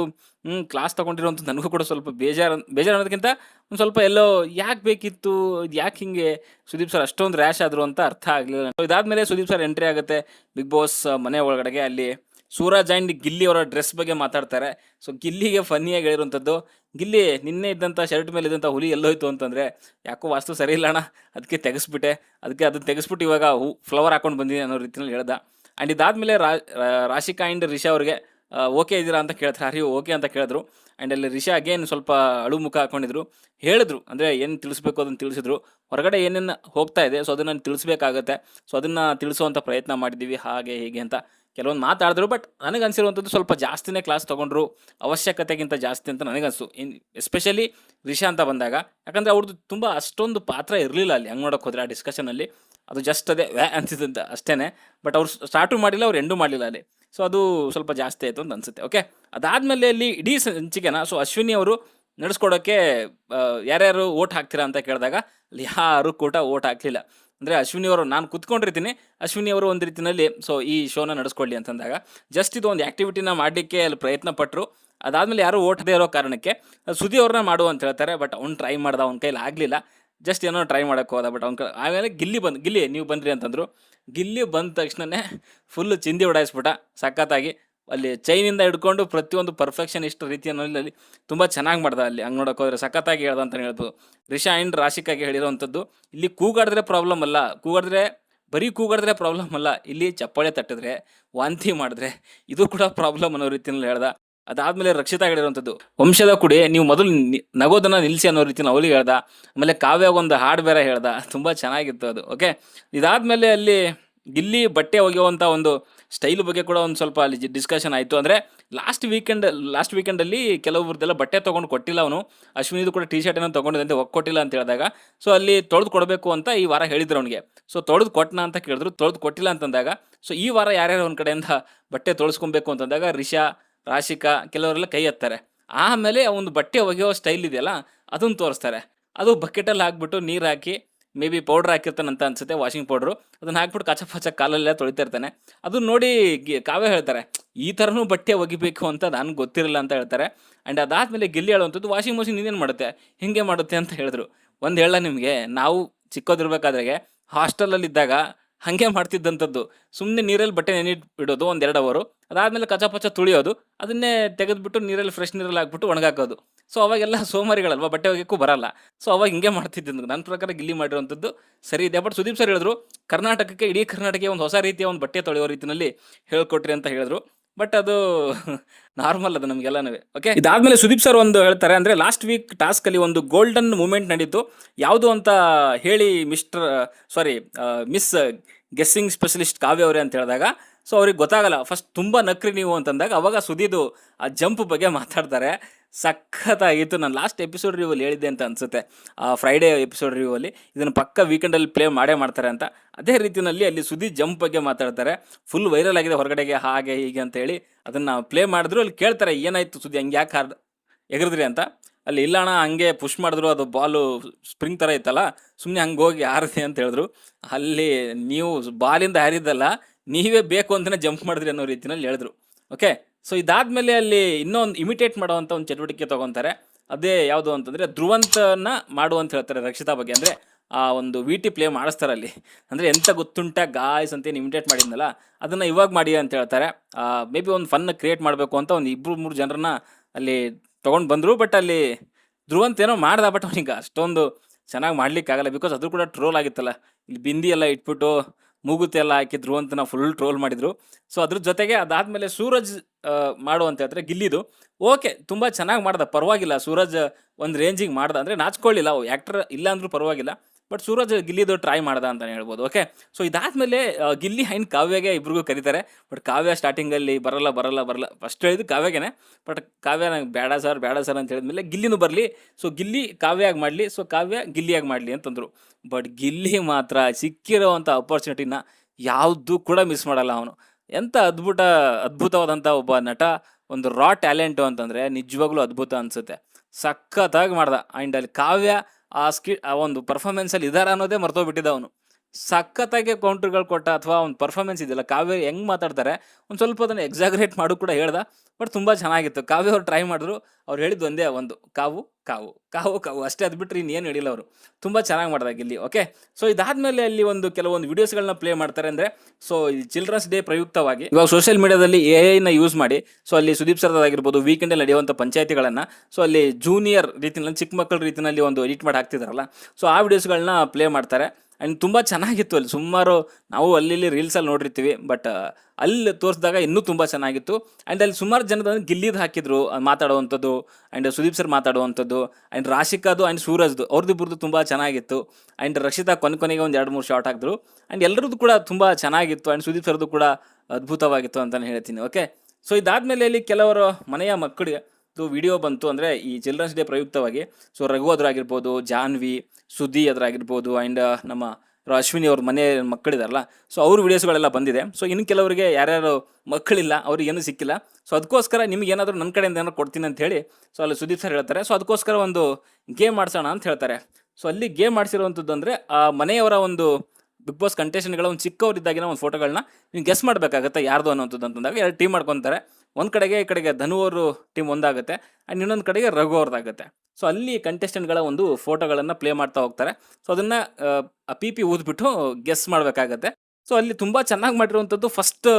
ಹ್ಞೂ ಕ್ಲಾಸ್ ತೊಗೊಂಡಿರೋಂಥದ್ದು ನನಗೂ ಕೂಡ ಸ್ವಲ್ಪ ಬೇಜಾರು ಬೇಜಾರು ಅನ್ನೋದಕ್ಕಿಂತ ಒಂದು ಸ್ವಲ್ಪ ಎಲ್ಲೋ ಯಾಕೆ ಬೇಕಿತ್ತು, ಇದು ಯಾಕೆ ಹಿಂಗೆ ಸುದೀಪ್ ಸರ್ ಅಷ್ಟೊಂದು ರ್ಯಾಶ್ ಆದರು ಅಂತ ಅರ್ಥ ಆಗಲಿಲ್ಲ. ಇದಾದಮೇಲೆ ಸುದೀಪ್ ಸರ್ ಎಂಟ್ರಿ ಆಗುತ್ತೆ. ಬಿಗ್ ಬಾಸ್ ಮನೆ ಒಳಗಡೆಗೆ ಅಲ್ಲಿ ಸೂರಜ್ ಆ್ಯಂಡ್ ಗಿಲ್ಲಿ ಅವರ ಡ್ರೆಸ್ ಬಗ್ಗೆ ಮಾತಾಡ್ತಾರೆ. ಸೊ ಗಿಲ್ಲಿಗೆ ಫನ್ನಿಯಾಗಿ ಹೇಳಿರುವಂಥದ್ದು ಗಿಲ್ಲಿ, ನಿನ್ನೆ ಇದ್ದಂಥ ಶರ್ಟ್ ಮೇಲೆ ಇದ್ದಂಥ ಹುಲಿ ಎಲ್ಲೋಯ್ತು ಅಂತಂದರೆ, ಯಾಕೋ ವಾಸ್ತು ಸರಿ ಇಲ್ಲ ಅಣ್ಣ ಅದಕ್ಕೆ ತೆಗೆಸ್ಬಿಟ್ಟೆ ಅದಕ್ಕೆ ಅದನ್ನು ತೆಗೆಸ್ಬಿಟ್ಟು ಇವಾಗ ಹೂ ಫ್ಲವರ್ ಹಾಕೊಂಡು ಬಂದಿದ್ದೀನಿ ಅನ್ನೋ ರೀತಿಯಲ್ಲಿ ಹೇಳ್ದ. ಆ್ಯಂಡ್ ಇದಾದಮೇಲೆ ರಾಶಿಕಾ ಆ್ಯಂಡ್ ರಿಷಾ ಅವ್ರಿಗೆ ಓಕೆ ಇದ್ದೀರಾ ಅಂತ ಕೇಳ್ತಾರೆ. ಹರಿ ಓಕೆ ಅಂತ ಕೇಳಿದ್ರು. ಆ್ಯಂಡ್ ಅಲ್ಲಿ ರಿಷಾ ಅಗೇನ್ ಸ್ವಲ್ಪ ಅಳು ಮುಖ ಹಾಕೊಂಡಿದ್ರು. ಹೇಳಿದ್ರು, ಅಂದರೆ ಏನು ತಿಳಿಸ್ಬೇಕು ಅದನ್ನು ತಿಳಿಸಿದ್ರು. ಹೊರಗಡೆ ಏನೇನು ಹೋಗ್ತಾ ಇದೆ ಸೊ ಅದನ್ನು ತಿಳಿಸ್ಬೇಕಾಗತ್ತೆ. ಸೊ ಅದನ್ನು ತಿಳಿಸುವಂಥ ಪ್ರಯತ್ನ ಮಾಡಿದ್ದೀವಿ, ಹಾಗೆ ಹೀಗೆ ಅಂತ ಕೆಲವೊಂದು ಮಾತಾಡಿದ್ರು. ಬಟ್ ನನಗೆ ಅನಿಸಿರುವಂಥದ್ದು ಸ್ವಲ್ಪ ಜಾಸ್ತಿನೇ ಕ್ಲಾಸ್ ತೊಗೊಂಡ್ರು. ಅವಶ್ಯಕತೆಗಿಂತ ಜಾಸ್ತಿ ಅಂತ ನನಗನ್ಸು. ಇನ್ ಎಸ್ಪೆಷಲಿ ರಿಷಾ ಅಂತ ಬಂದಾಗ. ಯಾಕಂದರೆ ಅವ್ರದ್ದು ತುಂಬ ಅಷ್ಟೊಂದು ಪಾತ್ರ ಇರಲಿಲ್ಲ ಅಲ್ಲಿ. ಹಂಗೆ ನೋಡೋಕೆ ಹೋದ್ರೆ ಆ ಡಿಸ್ಕಷನಲ್ಲಿ ಅದು ಜಸ್ಟ್ ಅದೇ, ವ್ಯಾ ಅನ್ಸಿದಂತ ಅಷ್ಟೇ ಬಟ್ ಅವ್ರು ಸ್ಟಾರ್ಟು ಮಾಡಿಲ್ಲ, ಅವ್ರು ಎಂಡೂ ಮಾಡಲಿಲ್ಲ ಅಲ್ಲಿ. ಸೊ ಅದು ಸ್ವಲ್ಪ ಜಾಸ್ತಿ ಆಯಿತು ಅಂತ ಅನಿಸುತ್ತೆ ಓಕೆ ಅದಾದಮೇಲೆ ಅಲ್ಲಿ ಇಡೀ ಸಂಚಿಕೆನ ಸೊ ಅಶ್ವಿನಿ ಅವರು ನಡೆಸ್ಕೊಡೋಕ್ಕೆ ಯಾರ್ಯಾರು ಓಟ್ ಹಾಕ್ತೀರಾ ಅಂತ ಕೇಳಿದಾಗ, ಅಲ್ಲಿ ಯಾರು ಕೂಡ ಓಟ್ ಹಾಕಲಿಲ್ಲ. ಅಂದರೆ ಅಶ್ವಿನಿ ಅವರು, ನಾನು ಕುತ್ಕೊಂಡಿರ್ತೀನಿ, ಅಶ್ವಿನಿ ಅವರು ಒಂದು ರೀತಿಯಲ್ಲಿ ಸೊ ಈ ಶೋನ ನಡೆಸ್ಕೊಳ್ಳಿ ಅಂತಂದಾಗ ಜಸ್ಟ್ ಇದು ಒಂದು ಆ್ಯಕ್ಟಿವಿಟಿನ ಮಾಡಲಿಕ್ಕೆ ಅಲ್ಲಿ ಪ್ರಯತ್ನ ಪಟ್ಟರು ಅದಾದಮೇಲೆ ಯಾರು ಓಟದೇ ಇರೋ ಕಾರಣಕ್ಕೆ ಸುದಿ ಅವ್ರನ್ನ ಮಾಡು ಅಂತ ಹೇಳ್ತಾರೆ ಬಟ್ ಅವ್ನು ಟ್ರೈ ಮಾಡ್ದ, ಅವ್ನ ಕೈಲಿ ಆಗಲಿಲ್ಲ. ಜಸ್ಟ್ ಏನೋ ಟ್ರೈ ಮಾಡೋಕ್ಕೆ ಹೋದ ಬಟ್ ಅವ್ನ ಆಮೇಲೆ ಗಿಲ್ಲಿ ಬಂದು, ಗಿಲ್ಲಿ, ನೀವು ಬಂದ್ರಿ ಅಂತಂದರು. ಗಿಲ್ಲಿ ಬಂದ ತಕ್ಷಣನೇ ಫುಲ್ ಚಿಂದಿ ಉಡಾಯಿಸ್ಬಿಟ್ಟ ಸಖತ್ತಾಗಿ ಅಲ್ಲಿ ಚೈನಿಂದ ಹಿಡ್ಕೊಂಡು ಪ್ರತಿಯೊಂದು ಪರ್ಫೆಕ್ಷನ್ ಇಷ್ಟು ರೀತಿಯಲ್ಲಿ ತುಂಬ ಚೆನ್ನಾಗಿ ಮಾಡ್ದ ಅಲ್ಲಿ. ಹಂಗೆ ನೋಡೋಕೆ ಹೋದ್ರೆ ಸಖತ್ತಾಗಿ ಹೇಳ್ದ ಅಂತ ಹೇಳ್ಬೋದು. ರಿಷಾ ಆ್ಯಂಡ್ ರಾಶಿಕಾಗೆ ಹೇಳಿರೋವಂಥದ್ದು ಇಲ್ಲಿ ಕೂಗಾಡಿದ್ರೆ ಪ್ರಾಬ್ಲಮ್ ಅಲ್ಲ. ಕೂಗಾಡಿದ್ರೆ, ಬರೀ ಕೂಗಾಡಿದ್ರೆ ಪ್ರಾಬ್ಲಮ್ ಅಲ್ಲ. ಇಲ್ಲಿ ಚಪ್ಪಾಳೆ ತಟ್ಟಿದ್ರೆ, ವಾಂತಿ ಮಾಡಿದ್ರೆ, ಇದು ಕೂಡ ಪ್ರಾಬ್ಲಮ್ ಅನ್ನೋ ರೀತಿಯಲ್ಲಿ ಹೇಳ್ದ. ಅದಾದ್ಮೇಲೆ ರಕ್ಷಿತಾ ಹೇಳಿರುವಂಥದ್ದು ವಂಶದ ಕುಡಿ, ನೀವು ಮೊದಲು ನಗೋದನ್ನ ನಿಲ್ಲಿಸಿ ಅನ್ನೋ ರೀತಿ ಅವಳಿ ಹೇಳ್ದ, ಆಮೇಲೆ ಕಾವ್ಯ ಒಂದು ಹಾಡು ಬೇರೆ ಹೇಳ್ದ, ತುಂಬಾ ಚೆನ್ನಾಗಿತ್ತು ಅದು ಓಕೆ ಇದಾದ್ಮೇಲೆ ಅಲ್ಲಿ ಗಿಲ್ಲಿ ಬಟ್ಟೆ ಒಗೆಯುವಂತ ಒಂದು ಸ್ಟೈಲ್ ಬಗ್ಗೆ ಕೂಡ ಒಂದು ಸ್ವಲ್ಪ ಅಲ್ಲಿ ಡಿಸ್ಕಷನ್ ಆಯಿತು. ಅಂದರೆ ಲಾಸ್ಟ್ ವೀಕೆಂಡ್ ಲಾಸ್ಟ್ ವೀಕೆಂಡಲ್ಲಿ ಕೆಲವೊಬ್ರದ್ದೆಲ್ಲ ಬಟ್ಟೆ ತೊಗೊಂಡು ಕೊಟ್ಟಿಲ್ಲ ಅವನು. ಅಶ್ವಿನಿದು ಕೂಡ ಟಿ ಶರ್ಟ್ ಏನೋ ತೊಗೊಂಡಿದ್ದಂತೆ ಒಕ್ಕೊಟ್ಟಿಲ್ಲ ಅಂತ ಹೇಳಿದಾಗ. ಸೊ ಅಲ್ಲಿ ತೊಳೆದು ಕೊಡಬೇಕು ಅಂತ ಈ ವಾರ ಹೇಳಿದ್ರು ಅವನಿಗೆ. ಸೊ ತೊಳೆದು ಕೊಟ್ಟನ ಅಂತ ಕೇಳಿದ್ರು, ತೊಳೆದು ಕೊಟ್ಟಿಲ್ಲ ಅಂತಂದಾಗ ಸೊ ಈ ವಾರ ಯಾರ್ಯಾರು ಒಂದು ಕಡೆಯಿಂದ ಬಟ್ಟೆ ತೊಳಸ್ಕೊಬೇಕು ಅಂತಂದಾಗ, ರಿಷಾ ರಾಶಿಕಾ ಕೆಲವರೆಲ್ಲ ಕೈ ಎತ್ತಾರೆ. ಆಮೇಲೆ ಒಂದು ಬಟ್ಟೆ ಒಗೆಯೋ ಸ್ಟೈಲ್ ಇದೆಯಲ್ಲ, ಅದನ್ನು ತೋರಿಸ್ತಾರೆ. ಅದು ಬಕೆಟಲ್ಲಿ ಹಾಕ್ಬಿಟ್ಟು ನೀರು ಹಾಕಿ ಮೇ ಬಿ ಪೌಡ್ರ್ ಹಾಕಿರ್ತಾನಂತ ಅನ್ಸುತ್ತೆ ವಾಷಿಂಗ್ ಪೌಡ್ರು ಅದನ್ನು ಹಾಕ್ಬಿಟ್ಟು ಕಚ ಪಚ ಕಾಲಲ್ಲೇ ತೊಳಿತಾ ಇರ್ತಾನೆ. ಅದನ್ನ ನೋಡಿ ಕಾವೇ ಹೇಳ್ತಾರೆ, ಈ ಥರನೂ ಬಟ್ಟೆ ಒಗಿಬೇಕು ಅಂತ ನಾನು ಗೊತ್ತಿರಲಿಲ್ಲ ಅಂತ ಹೇಳ್ತಾರೆ. ಆ್ಯಂಡ್ ಅದಾದಮೇಲೆ ಗಿಲ್ಲಿ ಹೇಳುವಂಥದ್ದು ವಾಷಿಂಗ್ ಮಷಿನ್ ಇನ್ನೇನು ಮಾಡುತ್ತೆ? ಹಿಂಗೆ ಮಾಡುತ್ತೆ ಅಂತ ಹೇಳಿದ್ರು. ಒಂದು ಹೇಳ ನಿಮಗೆ, ನಾವು ಚಿಕ್ಕದಿರ್ಬೇಕಾದ್ರೆ ಹಾಸ್ಟೆಲಲ್ಲಿ ಇದ್ದಾಗ ಹಾಗೆ ಮಾಡ್ತಿದ್ದಂಥದ್ದು. ಸುಮ್ಮನೆ ನೀರಲ್ಲಿ ಬಟ್ಟೆ ನೆನೆ ಇಡೋದು ಒಂದು ಎರಡು ಅವರು. ಅದಾದಮೇಲೆ ಕಚ ಪಚ ತುಳಿಯೋದು. ಅದನ್ನೇ ತೆಗೆದುಬಿಟ್ಟು ನೀರಲ್ಲಿ ಫ್ರೆಶ್ ನೀರಲ್ಲಿ ಹಾಕ್ಬಿಟ್ಟು ಒಣಗಾಕೋದು. ಸೊ ಅವಾಗೆಲ್ಲ ಸೋಮಾರಿಗಳಲ್ವಾ? ಬಟ್ಟೆ ಒಗೆಯಕ್ಕೂ ಬರಲ್ಲ. ಸೊ ಅವಾಗ ಹಿಂಗೆ ಮಾಡ್ತಿದ್ದು ನನ್ನ ಪ್ರಕಾರ ಗಿಲ್ಲಿ ಮಾಡಿರುವಂಥದ್ದು ಸರಿ ಇದೆ. ಬಟ್ ಸುದೀಪ್ ಸರ್ ಹೇಳಿದ್ರು, ಕರ್ನಾಟಕಕ್ಕೆ, ಇಡೀ ಕರ್ನಾಟಕಕ್ಕೆ ಒಂದು ಹೊಸ ರೀತಿಯ ಒಂದು ಬಟ್ಟೆ ತೊಳೆಯೋ ರೀತಿಯಲ್ಲಿ ಹೇಳ್ಕೊಟ್ರಿ ಅಂತ ಹೇಳಿದ್ರು. ಬಟ್ ಅದು ನಾರ್ಮಲ್ ಅದು ನಮಗೆಲ್ಲನೂ. ಓಕೆ ಇದಾದ್ಮೇಲೆ ಸುದೀಪ್ ಸರ್ ಒಂದು ಹೇಳ್ತಾರೆ ಅಂದರೆ ಲಾಸ್ಟ್ ವೀಕ್ ಟಾಸ್ಕ್ ಅಲ್ಲಿ ಒಂದು ಗೋಲ್ಡನ್ ಮೂಮೆಂಟ್ ನಡೀತು. ಯಾವುದು ಅಂತ ಹೇಳಿ mister sorry miss guessing specialist Kavya ಅವರೇ ಅಂತ ಹೇಳಿದಾಗ ಸೊ ಅವ್ರಿಗೆ ಗೊತ್ತಾಗಲ್ಲ. ಫಸ್ಟ್ ತುಂಬ ನಕ್ರಿ ನೀವು ಅಂತಂದಾಗ, ಅವಾಗ ಸುದೀದು ಆ ಜಂಪ್ ಬಗ್ಗೆ ಮಾತಾಡ್ತಾರೆ. ಸಖತ್ತಾಗಿತ್ತು. ನಾನು ಲಾಸ್ಟ್ ಎಪಿಸೋಡ್ ರಿವ್ಯೂಲ್ ಹೇಳಿದ್ದೆ ಅಂತ ಅನಿಸುತ್ತೆ. ಫ್ರೈಡೇ ಎಪಿಸೋಡ್ ರಿವ್ಯೂಲ್ಲಿ ಇದನ್ನು ಪಕ್ಕ ವೀಕೆಂಡಲ್ಲಿ ಪ್ಲೇ ಮಾಡೇ ಮಾಡ್ತಾರೆ ಅಂತ. ಅದೇ ರೀತಿಯಲ್ಲಿ ಅಲ್ಲಿ ಸುದೀಪ್ ಜಂಪ್ ಬಗ್ಗೆ ಮಾತಾಡ್ತಾರೆ. ಫುಲ್ ವೈರಲ್ ಆಗಿದೆ ಹೊರಗಡೆಗೆ, ಹಾಗೆ, ಹೀಗೆ ಅಂತ ಹೇಳಿ ಅದನ್ನು ಪ್ಲೇ ಮಾಡಿದ್ರು. ಅಲ್ಲಿ ಕೇಳ್ತಾರೆ, ಏನಾಯಿತು ಸುದ್ದಿ ಹಂಗೆ ಯಾಕೆ ಹಾರ್ಡ್ ಎಗರಿದ್ರಿ ಅಂತ? ಅಲ್ಲಿ, ಇಲ್ಲ ಅಣ್ಣ, ಹಂಗೆ ಪುಷ್ ಮಾಡಿದ್ರು. ಅದು ಬಾಲು ಸ್ಪ್ರಿಂಗ್ ಥರ ಇತ್ತಲ್ಲ ಸುಮ್ಮನೆ ಹಂಗೆ ಹೋಗಿ ಹಾರಿದೆ ಅಂತ ಹೇಳಿದ್ರು. ಅಲ್ಲಿ, ನೀವು ಬಾಲಿಂದ ಹಾರಿದ್ದಲ್ಲ, ನೀವೇ ಬೇಕು ಅಂತಲೇ ಜಂಪ್ ಮಾಡಿದ್ರಿ ಅನ್ನೋ ರೀತಿಯಲ್ಲಿ ಹೇಳಿದ್ರು. ಓಕೆ ಸೊ ಇದಾದ್ಮೇಲೆ ಅಲ್ಲಿ ಇನ್ನೊಂದು ಇಮಿಟೇಟ್ ಮಾಡುವಂಥ ಒಂದು ಚಟುವಟಿಕೆ ತಗೊತಾರೆ. ಅದೇ ಯಾವುದು ಅಂತಂದರೆ ಧ್ರುವಂತನ ಮಾಡು ಅಂತ ಹೇಳ್ತಾರೆ ರಕ್ಷಿತಾ ಬಗ್ಗೆ. ಅಂದರೆ ಆ ಒಂದು ವಿ ಟಿ ಪ್ಲೇ ಮಾಡಿಸ್ತಾರೆ ಅಲ್ಲಿ. ಅಂದರೆ ಎಂತ ಗೊತ್ತುಂಟ ಗಾಯ್ಸ್ ಅಂತ ಏನು ಇಮಿಟೇಟ್ ಮಾಡಿದ್ನಲ್ಲ, ಅದನ್ನು ಇವಾಗ ಮಾಡಿ ಅಂತ ಹೇಳ್ತಾರೆ. ಮೇ ಬಿ ಒಂದು ಫನ್ ಕ್ರಿಯೇಟ್ ಮಾಡಬೇಕು ಅಂತ ಒಂದು ಇಬ್ಬರು ಮೂರು ಜನರನ್ನ ಅಲ್ಲಿ ತೊಗೊಂಡು ಬಂದರು ಬಟ್ ಅಲ್ಲಿ ಧ್ರುವಂತ ಏನೋ ಮಾಡ್ದ ಬಟ್ ಅವನಿಗೆ ಅಷ್ಟೊಂದು ಚೆನ್ನಾಗಿ ಮಾಡಲಿಕ್ಕಾಗಲ್ಲ ಬಿಕಾಸ್ ಅದು ಕೂಡ ಟ್ರೋಲ್ ಆಗಿತ್ತಲ್ಲ. ಇಲ್ಲಿ ಬಿಂದಿ ಎಲ್ಲ ಇಟ್ಬಿಟ್ಟು ಮೂಗುತಿ ಎಲ್ಲ ಅಂತ ನಾವು ಫುಲ್ ಟ್ರೋಲ್ ಮಾಡಿದ್ರು. ಸೊ ಅದ್ರ ಜೊತೆಗೆ ಅದಾದ್ಮೇಲೆ ಸೂರಜ್ ಮಾಡು ಅಂತ ಹೇಳಿದ್ರೆ ಗಿಲ್ಲಿದು ಓಕೆ ತುಂಬ ಚೆನ್ನಾಗಿ ಮಾಡ್ದ, ಪರವಾಗಿಲ್ಲ. ಸೂರಜ್ ಒಂದು ರೇಂಜಿಗೆ ಮಾಡ್ದ, ಅಂದರೆ ನಾಚ್ಕೊಳ್ಳಿಲ್ಲ ಆ್ಯಕ್ಟರ್ ಇಲ್ಲ ಅಂದ್ರೂ ಪರವಾಗಿಲ್ಲ. ಬಟ್ ಸೂರಜ್ ಗಿಲ್ಲಿದು ಟ್ರೈ ಮಾಡ್ದ ಅಂತಲೇ ಹೇಳ್ಬೋದು ಓಕೆ ಸೊ ಇದಾದ್ಮೇಲೆ ಗಿಲ್ಲಿ ಹೈನ್ ಕಾವ್ಯಗೆ ಇಬ್ರಿಗೂ ಕರೀತಾರೆ. ಬಟ್ ಕಾವ್ಯ ಸ್ಟಾರ್ಟಿಂಗಲ್ಲಿ ಬರಲ್ಲ ಬರಲ್ಲ ಬರಲ್ಲ. ಫಸ್ಟ್ ಹೇಳಿದ್ದು ಕಾವ್ಯಗೇನೆ. ಬಟ್ ಕಾವ್ಯ ನಂಗೆ ಬೇಡ ಸರ್ ಬೇಡ ಸರ್ ಅಂತ ಹೇಳಿದ್ಮೇಲೆ ಗಿಲ್ಲಿನೂ ಬರಲಿ. ಸೊ ಗಿಲ್ಲಿ ಕಾವ್ಯಾಗಿ ಮಾಡಲಿ. ಸೊ ಕಾವ್ಯ ಗಿಲ್ಲಿಯಾಗಿ ಮಾಡಲಿ ಅಂತಂದರು. ಬಟ್ ಗಿಲ್ಲಿ ಮಾತ್ರ ಸಿಕ್ಕಿರೋವಂಥ ಅಪರ್ಚುನಿಟಿನ ಯಾವುದೂ ಕೂಡ ಮಿಸ್ ಮಾಡಲ್ಲ ಅವನು. ಎಂಥ ಅದ್ಭುತ, ಅದ್ಭುತವಾದಂಥ ಒಬ್ಬ ನಟ, ಒಂದು ರಾ ಟ್ಯಾಲೆಂಟು ಅಂತಂದರೆ ನಿಜವಾಗ್ಲೂ ಅದ್ಭುತ ಅನಿಸುತ್ತೆ. ಸಖತ್ತಾಗಿ ಮಾಡ್ದ. ಆ್ಯಂಡ್ ಅಲ್ಲಿ ಕಾವ್ಯ ಆ ಸ್ಕಿ ಆ ಒಂದು ಪರ್ಫಾರ್ಮೆನ್ಸಲ್ಲಿ ಇದಾರ ಅನ್ನೋದೇ ಮರ್ತೋಗ್ಬಿಟ್ಟಿದ್ದ ಅವನು. ಸಖತ್ತಾಗಿ ಕೌಂಟ್ರ್ಗಳು ಕೊಟ್ಟ ಅಥವಾ ಒಂದು ಪರ್ಫಾರ್ಮೆನ್ಸ್ ಇದೆಯಲ್ಲ ಕಾವ್ಯ ಹೆಂಗೆ ಮಾತಾಡ್ತಾರೆ, ಒಂದು ಸ್ವಲ್ಪ ಅದನ್ನು ಎಕ್ಸಾಗ್ರೇಟ್ ಮಾಡು ಕೂಡ ಹೇಳ್ದ ಬಟ್ ತುಂಬ ಚೆನ್ನಾಗಿತ್ತು. ಕಾವ್ಯ ಅವ್ರು ಟ್ರೈ ಮಾಡಿದ್ರು, ಅವ್ರು ಹೇಳಿದ್ದು ಒಂದೇ ಒಂದು, ಕಾವು ಕಾವು ಕಾವು ಕಾವು, ಅಷ್ಟೇ ಅದು ಬಿಟ್ಟರೆ ಇನ್ನೇನು ಹೇಳಿಲ್ಲ ಅವರು. ತುಂಬ ಚೆನ್ನಾಗಿ ಮಾಡಿದಾಗ ಇಲ್ಲಿ ಓಕೆ ಸೊ ಇದಾದಮೇಲೆ ಅಲ್ಲಿ ಒಂದು ಕೆಲವೊಂದು ವೀಡಿಯೋಸ್ಗಳನ್ನ ಪ್ಲೇ ಮಾಡ್ತಾರೆ ಅಂದರೆ ಸೊ ಈ ಚಿಲ್ಡ್ರನ್ಸ್ ಡೇ ಪ್ರಯುಕ್ತವಾಗಿ, ಇವಾಗ ಸೋಷಿಯಲ್ ಮೀಡಿಯಾದಲ್ಲಿ ಎ ಐನ ಯೂಸ್ ಮಾಡಿ ಸೊ ಅಲ್ಲಿ ಸುದೀಪ್ ಸರ್ ಆಗಿರ್ಬೋದು ವೀಕೆಂಡಲ್ಲಿ ನಡೆಯುವಂಥ ಪಂಚಾಯತಿಗಳನ್ನು ಸೊ ಅಲ್ಲಿ ಜೂನಿಯರ್ ರೀತಿಯಲ್ಲಿ ಚಿಕ್ಕ ಮಕ್ಕಳ ರೀತಿಯಲ್ಲಿ ಒಂದು ಎಡಿಟ್ ಮಾಡಿ ಹಾಕ್ತಿದಾರಲ್ಲ ಸೊ ಆ ವೀಡಿಯೋಸ್ಗಳನ್ನ ಪ್ಲೇ ಮಾಡ್ತಾರೆ. ಆ್ಯಂಡ್ ತುಂಬ ಚೆನ್ನಾಗಿತ್ತು ಅಲ್ಲಿ. ಸುಮಾರು ನಾವು ಅಲ್ಲಿ ರೀಲ್ಸಲ್ಲಿ ನೋಡಿರ್ತೀವಿ ಬಟ್ ಅಲ್ಲಿ ತೋರಿಸಿದಾಗ ಇನ್ನೂ ತುಂಬ ಚೆನ್ನಾಗಿತ್ತು. ಆ್ಯಂಡ್ ಅಲ್ಲಿ ಸುಮಾರು ಜನದ ಗಿಲ್ಲಿದು ಹಾಕಿದ್ರು ಮಾತಾಡುವಂಥದ್ದು ಆ್ಯಂಡ್ ಸುದೀಪ್ ಸರ್ ಮಾತಾಡುವಂಥದ್ದು ಆ್ಯಂಡ್ ರಾಶಿಕಾದು ಆ್ಯಂಡ್ ಸೂರಜ್ದು ಅವ್ರದ್ದಿಬ್ಬರದು ತುಂಬ ಚೆನ್ನಾಗಿತ್ತು. ಆ್ಯಂಡ್ ರಕ್ಷಿತಾ ಕೊನೆ ಕೊನೆಗೆ ಒಂದು ಎರಡು ಮೂರು ಶಾರ್ಟ್ ಹಾಕಿದ್ರು. ಆ್ಯಂಡ್ ಎಲ್ಲರದ್ದು ಕೂಡ ತುಂಬ ಚೆನ್ನಾಗಿತ್ತು ಆ್ಯಂಡ್ ಸುದೀಪ್ ಸರ್ದು ಕೂಡ ಅದ್ಭುತವಾಗಿತ್ತು ಅಂತಲೇ ಹೇಳ್ತೀನಿ ಓಕೆ ಸೊ ಇದಾದಮೇಲೆ ಇಲ್ಲಿ ಕೆಲವರು ಮನೆಯ ಮಕ್ಕಳಿಗೆ ವಿಡಿಯೋ ಬಂತು ಅಂದರೆ ಈ ಚಿಲ್ಡ್ರನ್ಸ್ ಡೇ ಪ್ರಯುಕ್ತವಾಗಿ. ಸೊ ರಘು ಅದ್ರಾಗಿರ್ಬೋದು ಜಾನ್ವಿ ಸುದ್ದಿ ಅದರಾಗಿರ್ಬೋದು ಆ್ಯಂಡ್ ನಮ್ಮ ರ- ಅಶ್ವಿನಿ ಅವ್ರ ಮನೆ ಮಕ್ಕಳಿದಾರಲ್ಲ ಸೊ ಅವ್ರ ವಿಡಿಯೋಸ್ಗಳೆಲ್ಲ ಬಂದಿದೆ. ಸೊ ಇನ್ನು ಕೆಲವರಿಗೆ ಯಾರ್ಯಾರು ಮಕ್ಕಳಿಲ್ಲ, ಅವ್ರಿಗೆ ಏನೂ ಸಿಕ್ಕಿಲ್ಲ. ಸೊ ಅದಕ್ಕೋಸ್ಕರ ನಿಮ್ಗೆ ಏನಾದರೂ ನನ್ನ ಕಡೆಯಿಂದ ಏನಾದ್ರು ಕೊಡ್ತೀನಿ ಅಂತ ಹೇಳಿ ಸೊ ಅಲ್ಲಿ ಸುದೀಪ್ ಸರ್ ಹೇಳ್ತಾರೆ. ಸೊ ಅದಕ್ಕೋಸ್ಕರ ಒಂದು ಗೇಮ್ ಆಡ್ಸೋಣ ಅಂತ ಹೇಳ್ತಾರೆ. ಸೊ ಅಲ್ಲಿ ಗೇಮ್ ಮಾಡಿಸಿರುವಂಥದ್ದು ಅಂದರೆ, ಆ ಮನೆಯವರ ಒಂದು ಬಿಗ್ ಬಾಸ್ ಕಂಟೆಸ್ಟೆಂಟ್ಗಳ ಒಂದು ಚಿಕ್ಕವರಿದ್ದಾಗಿನ ಒಂದು ಫೋಟೋಗಳನ್ನ ನೀವು ಗೆಸ್ ಮಾಡಬೇಕಾಗತ್ತೆ ಯಾರ್ದು ಅನ್ನೋಂಥದ್ದು ಅಂತಂದಾಗ ಎರಡು ಟೀಮ್ ಮಾಡ್ಕೊತಾರೆ. ಒಂದು ಕಡೆಗೆ ಈ ಕಡೆಗೆ ಧನು ಅವರು ಟೀಮ್ ಒಂದಾಗುತ್ತೆ ಆ್ಯಂಡ್ ಇನ್ನೊಂದು ಕಡೆಗೆ ರಘು ಅವ್ರದ್ದಾಗುತ್ತೆ ಸೊ ಅಲ್ಲಿ ಕಂಟೆಸ್ಟೆಂಟ್ಗಳ ಒಂದು ಫೋಟೋಗಳನ್ನು ಪ್ಲೇ ಮಾಡ್ತಾ ಹೋಗ್ತಾರೆ. ಸೊ ಅದನ್ನು ಪಿ ಪಿ ಊದ್ಬಿಟ್ಟು ಗೆಸ್ ಮಾಡಬೇಕಾಗತ್ತೆ. ಸೊ ಅಲ್ಲಿ ತುಂಬ ಚೆನ್ನಾಗಿ ಮಾಡಿರುವಂಥದ್ದು ಫಸ್ಟ್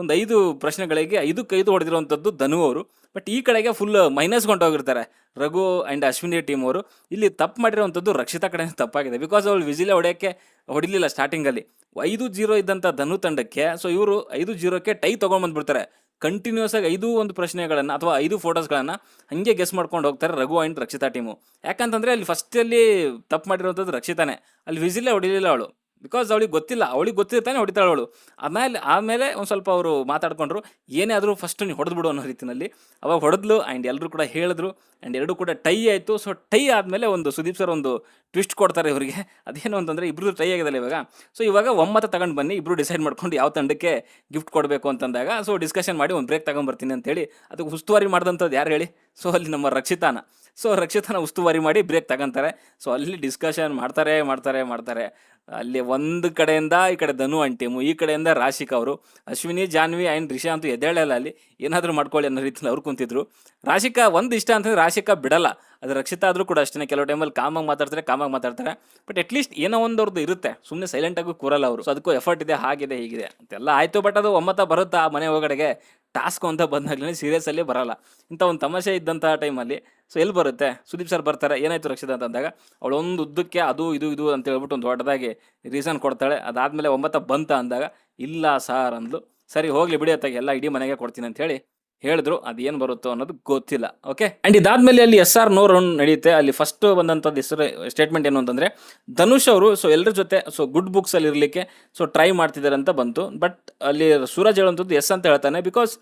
ಒಂದು ಐದು ಪ್ರಶ್ನೆಗಳಿಗೆ ಐದಕ್ಕೆ ಐದು ಹೊಡೆದಿರುವಂಥದ್ದು ಧನು ಅವರು. ಬಟ್ ಈ ಕಡೆಗೆ ಫುಲ್ ಮೈನಸ್ ಹೋಗಿರ್ತಾರೆ ರಘು ಆ್ಯಂಡ್ ಅಶ್ವಿನಿ ಟೀಮ್ ಅವರು. ಇಲ್ಲಿ ತಪ್ಪು ಮಾಡಿರುವಂಥದ್ದು ರಕ್ಷಿತಾ ಕಡೆ ತಪ್ಪಾಗಿದೆ. ಬಿಕಾಸ್ ಅವಳು ವಿಜಿಲೆ ಹೊಡೆಯೋಕ್ಕೆ ಹೊಡಿಲಿಲ್ಲ ಸ್ಟಾರ್ಟಿಂಗಲ್ಲಿ ಐದು ಜೀರೋ ಇದ್ದಂಥ ಧನು ತಂಡಕ್ಕೆ ಸೊ ಇವರು ಐದು ಜೀರೋಕ್ಕೆ ಟೈ ತೊಗೊಂಡ್ಬಂದ್ಬಿಡ್ತಾರೆ. ಕಂಟಿನ್ಯೂಸ್ ಆಗಿ ಐದು ಒಂದು ಪ್ರಶ್ನೆಗಳನ್ನು ಅಥವಾ ಐದು ಫೋಟೋಸ್ಗಳನ್ನು ಹಂಗೆ ಗೆಸ್ ಮಾಡ್ಕೊಂಡು ಹೋಗ್ತಾರೆ ರಘು ಆ್ಯಂಡ್ ರಕ್ಷಿತಾ ಟೀಮು ಯಾಕಂತಂದರೆ ಅಲ್ಲಿ ಫಸ್ಟಲ್ಲಿ ತಪ್ಪು ಮಾಡಿರೋಂಥದ್ದು ರಕ್ಷಿತಾನೆ. ಅಲ್ಲಿ ವಿಜಿಲೇ ಹೊಡಿಲಿಲ್ಲ ಅವಳು. ಬಿಕಾಸ್ ಅವಳಿಗೆ ಗೊತ್ತಿಲ್ಲ. ಅವಳಿಗೆ ಗೊತ್ತಿರ್ತಾನೆ ಹೊಡಿತಾಳೆ ಅವಳು. ಆಮೇಲೆ ಆಮೇಲೆ ಒಂದು ಸ್ವಲ್ಪ ಅವರು ಮಾತಾಡ್ಕೊಂಡ್ರು, ಏನೇ ಆದರೂ ಫಸ್ಟ್ ನೀವು ಹೊಡೆದ್ಬಿಡು ಅನ್ನೋ ರೀತಿಯಲ್ಲಿ ಅವಾಗ ಹೊಡೆದ್ಲು ಆ್ಯಂಡ್ ಎಲ್ಲರೂ ಕೂಡ ಹೇಳಿದ್ರು ಆ್ಯಂಡ್ ಎರಡೂ ಕೂಡ ಟೈ ಆಯಿತು. ಸೊ ಟೈ ಆದಮೇಲೆ ಒಂದು ಸುದೀಪ್ ಸರ್ ಒಂದು ಟ್ವಿಸ್ಟ್ ಕೊಡ್ತಾರೆ ಇವರಿಗೆ. ಅದೇನು ಅಂತಂದರೆ ಇಬ್ಬರು ಟ್ರೈ ಆಗಿದಲ್ಲ ಇವಾಗ. ಸೊ ಇವಾಗ ಒಮ್ಮತ ತಗೊಂಡು ಬನ್ನಿ ಇಬ್ಬರು ಡಿಸೈಡ್ ಮಾಡ್ಕೊಂಡು ಯಾವ ತಂಡಕ್ಕೆ ಗಿಫ್ಟ್ ಕೊಡಬೇಕು ಅಂತಂದಾಗ ಸೊ ಡಿಸ್ಕಷನ್ ಮಾಡಿ ಒಂದು ಬ್ರೇಕ್ ತಗೊಂಬರ್ತೀನಿ ಅಂತೇಳಿ ಅದಕ್ಕೆ ಉಸ್ತುವಾರಿ ಮಾಡಿದಂಥದ್ದು ಯಾರು ಹೇಳಿ? ಸೊ ಅಲ್ಲಿ ನಮ್ಮ ರಕ್ಷಿತಾನ. ಸೊ ರಕ್ಷಿತಾನ ಉಸ್ತುವಾರಿ ಮಾಡಿ ಬ್ರೇಕ್ ತಗೊಂತಾರೆ. ಸೊ ಅಲ್ಲಿ ಡಿಸ್ಕಷನ್ ಮಾಡ್ತಾರೆ ಮಾಡ್ತಾರೆ ಮಾಡ್ತಾರೆ. ಅಲ್ಲಿ ಒಂದು ಕಡೆಯಿಂದ ಈ ಕಡೆ ಧನು ಟೀಮು ಈ ಕಡೆಯಿಂದ ರಾಶಿಕ್ ಅವರು. ಅಶ್ವಿನಿ, ಜಾನ್ವಿ ಆ್ಯಂಡ್ ರಿಷಾ ಅಂತೂ ಎದ್ದೇಳಲ್ಲ ಅಲ್ಲಿ. ಏನಾದರೂ ಮಾಡ್ಕೊಳ್ಳಿ ಅನ್ನೋ ರೀತಿಯಲ್ಲಿ ಅವ್ರು ಕುಂತಿದ್ರು. ರಾಶಿಕಾ ಒಂದು ಇಷ್ಟ ಅಂತಂದ್ರೆ ರಾಶಿಕ ಬಿಡಲ್ಲ. ಅದು ರಕ್ಷಿತ ಆದರೂ ಕೂಡ ಅಷ್ಟೇ ಕೆಲವು ಟೈಮಲ್ಲಿ ಕಾಮಾಗಿ ಮಾತಾಡ್ತಾರೆ ಕಾಮಾಗಿ ಮಾತಾಡ್ತಾರೆ. ಬಟ್ ಅಟ್ಲೀಸ್ಟ್ ಏನೋ ಒಂದವ್ರದ್ದು ಇರುತ್ತೆ. ಸುಮ್ಮನೆ ಸೈಲೆಂಟಾಗೂ ಕೂರಲ್ಲ ಅವರು. ಸೊ ಅದಕ್ಕೂ ಎಫರ್ಟ್ ಇದೆ, ಹಾಗಿದೆ, ಹೀಗಿದೆ. ಅಂತೆಲ್ಲ ಆಯಿತು ಬಟ್ ಅದು ಒಮ್ಮತ ಬರುತ್ತಾ ಆ ಮನೆ ಒಳಗಡೆಗೆ? ಟಾಸ್ಕ್ ಅಂತ ಬಂದಾಗಲೇ ಸೀರಿಯಸ್ಸಲ್ಲಿ ಬರಲ್ಲ. ಇಂಥ ಒಂದು ತಮಾಷೆ ಇದ್ದಂಥ ಟೈಮಲ್ಲಿ ಸೊ ಎಲ್ಲಿ ಬರುತ್ತೆ? ಸುದೀಪ್ ಸರ್ ಬರ್ತಾರೆ, ಏನಾಯ್ತು ರಕ್ಷಿತ ಅಂತ ಅಂದಾಗ, ಅವಳು ಉದ್ದಕ್ಕೆ ಅದು, ಇದು ಇದು ಅಂತ ಹೇಳ್ಬಿಟ್ಟು ಒಂದು ದೊಡ್ಡದಾಗಿ ರೀಸನ್ ಕೊಡ್ತಾಳೆ. ಅದಾದಮೇಲೆ ಒಮ್ಮತ ಬಂತ ಅಂದಾಗ, ಇಲ್ಲ ಸಾರ್ ಅಂದ್ಲು. ಸರಿ, ಹೋಗ್ಲಿ ಬಿಡಿ ಅತ್ತಾಗ, ಎಲ್ಲ ಇಡೀ ಮನೆಗೆ ಕೊಡ್ತೀನಿ ಅಂತ ಹೇಳಿ ಹೇಳಿದ್ರು ಅದೇನು ಬರುತ್ತೋ ಅನ್ನೋದು ಗೊತ್ತಿಲ್ಲ ಓಕೆ ಆ್ಯಂಡ್ ಇದಾದ್ಮೇಲೆ ಅಲ್ಲಿ ಎಸ್ ಆರ್ ನೋ ರೌಂಡ್ ನಡೆಯುತ್ತೆ. ಅಲ್ಲಿ ಫಸ್ಟ್ ಬಂದಂಥದ್ದು ಹೆಸರು ಸ್ಟೇಟ್ಮೆಂಟ್ ಏನು ಅಂತಂದರೆ, ಧನುಷ್ ಅವರು ಸೊ ಎಲ್ಲರ ಜೊತೆ ಸೊ ಗುಡ್ ಬುಕ್ಸಲ್ಲಿ ಇರಲಿಕ್ಕೆ ಸೊ ಟ್ರೈ ಮಾಡ್ತಿದ್ದಾರೆ ಅಂತ ಬಂತು. ಬಟ್ ಅಲ್ಲಿ ಸೂರಜ್ ಹೇಳುವಂಥದ್ದು ಎಸ್ ಅಂತ ಹೇಳ್ತಾನೆ ಬಿಕಾಸ್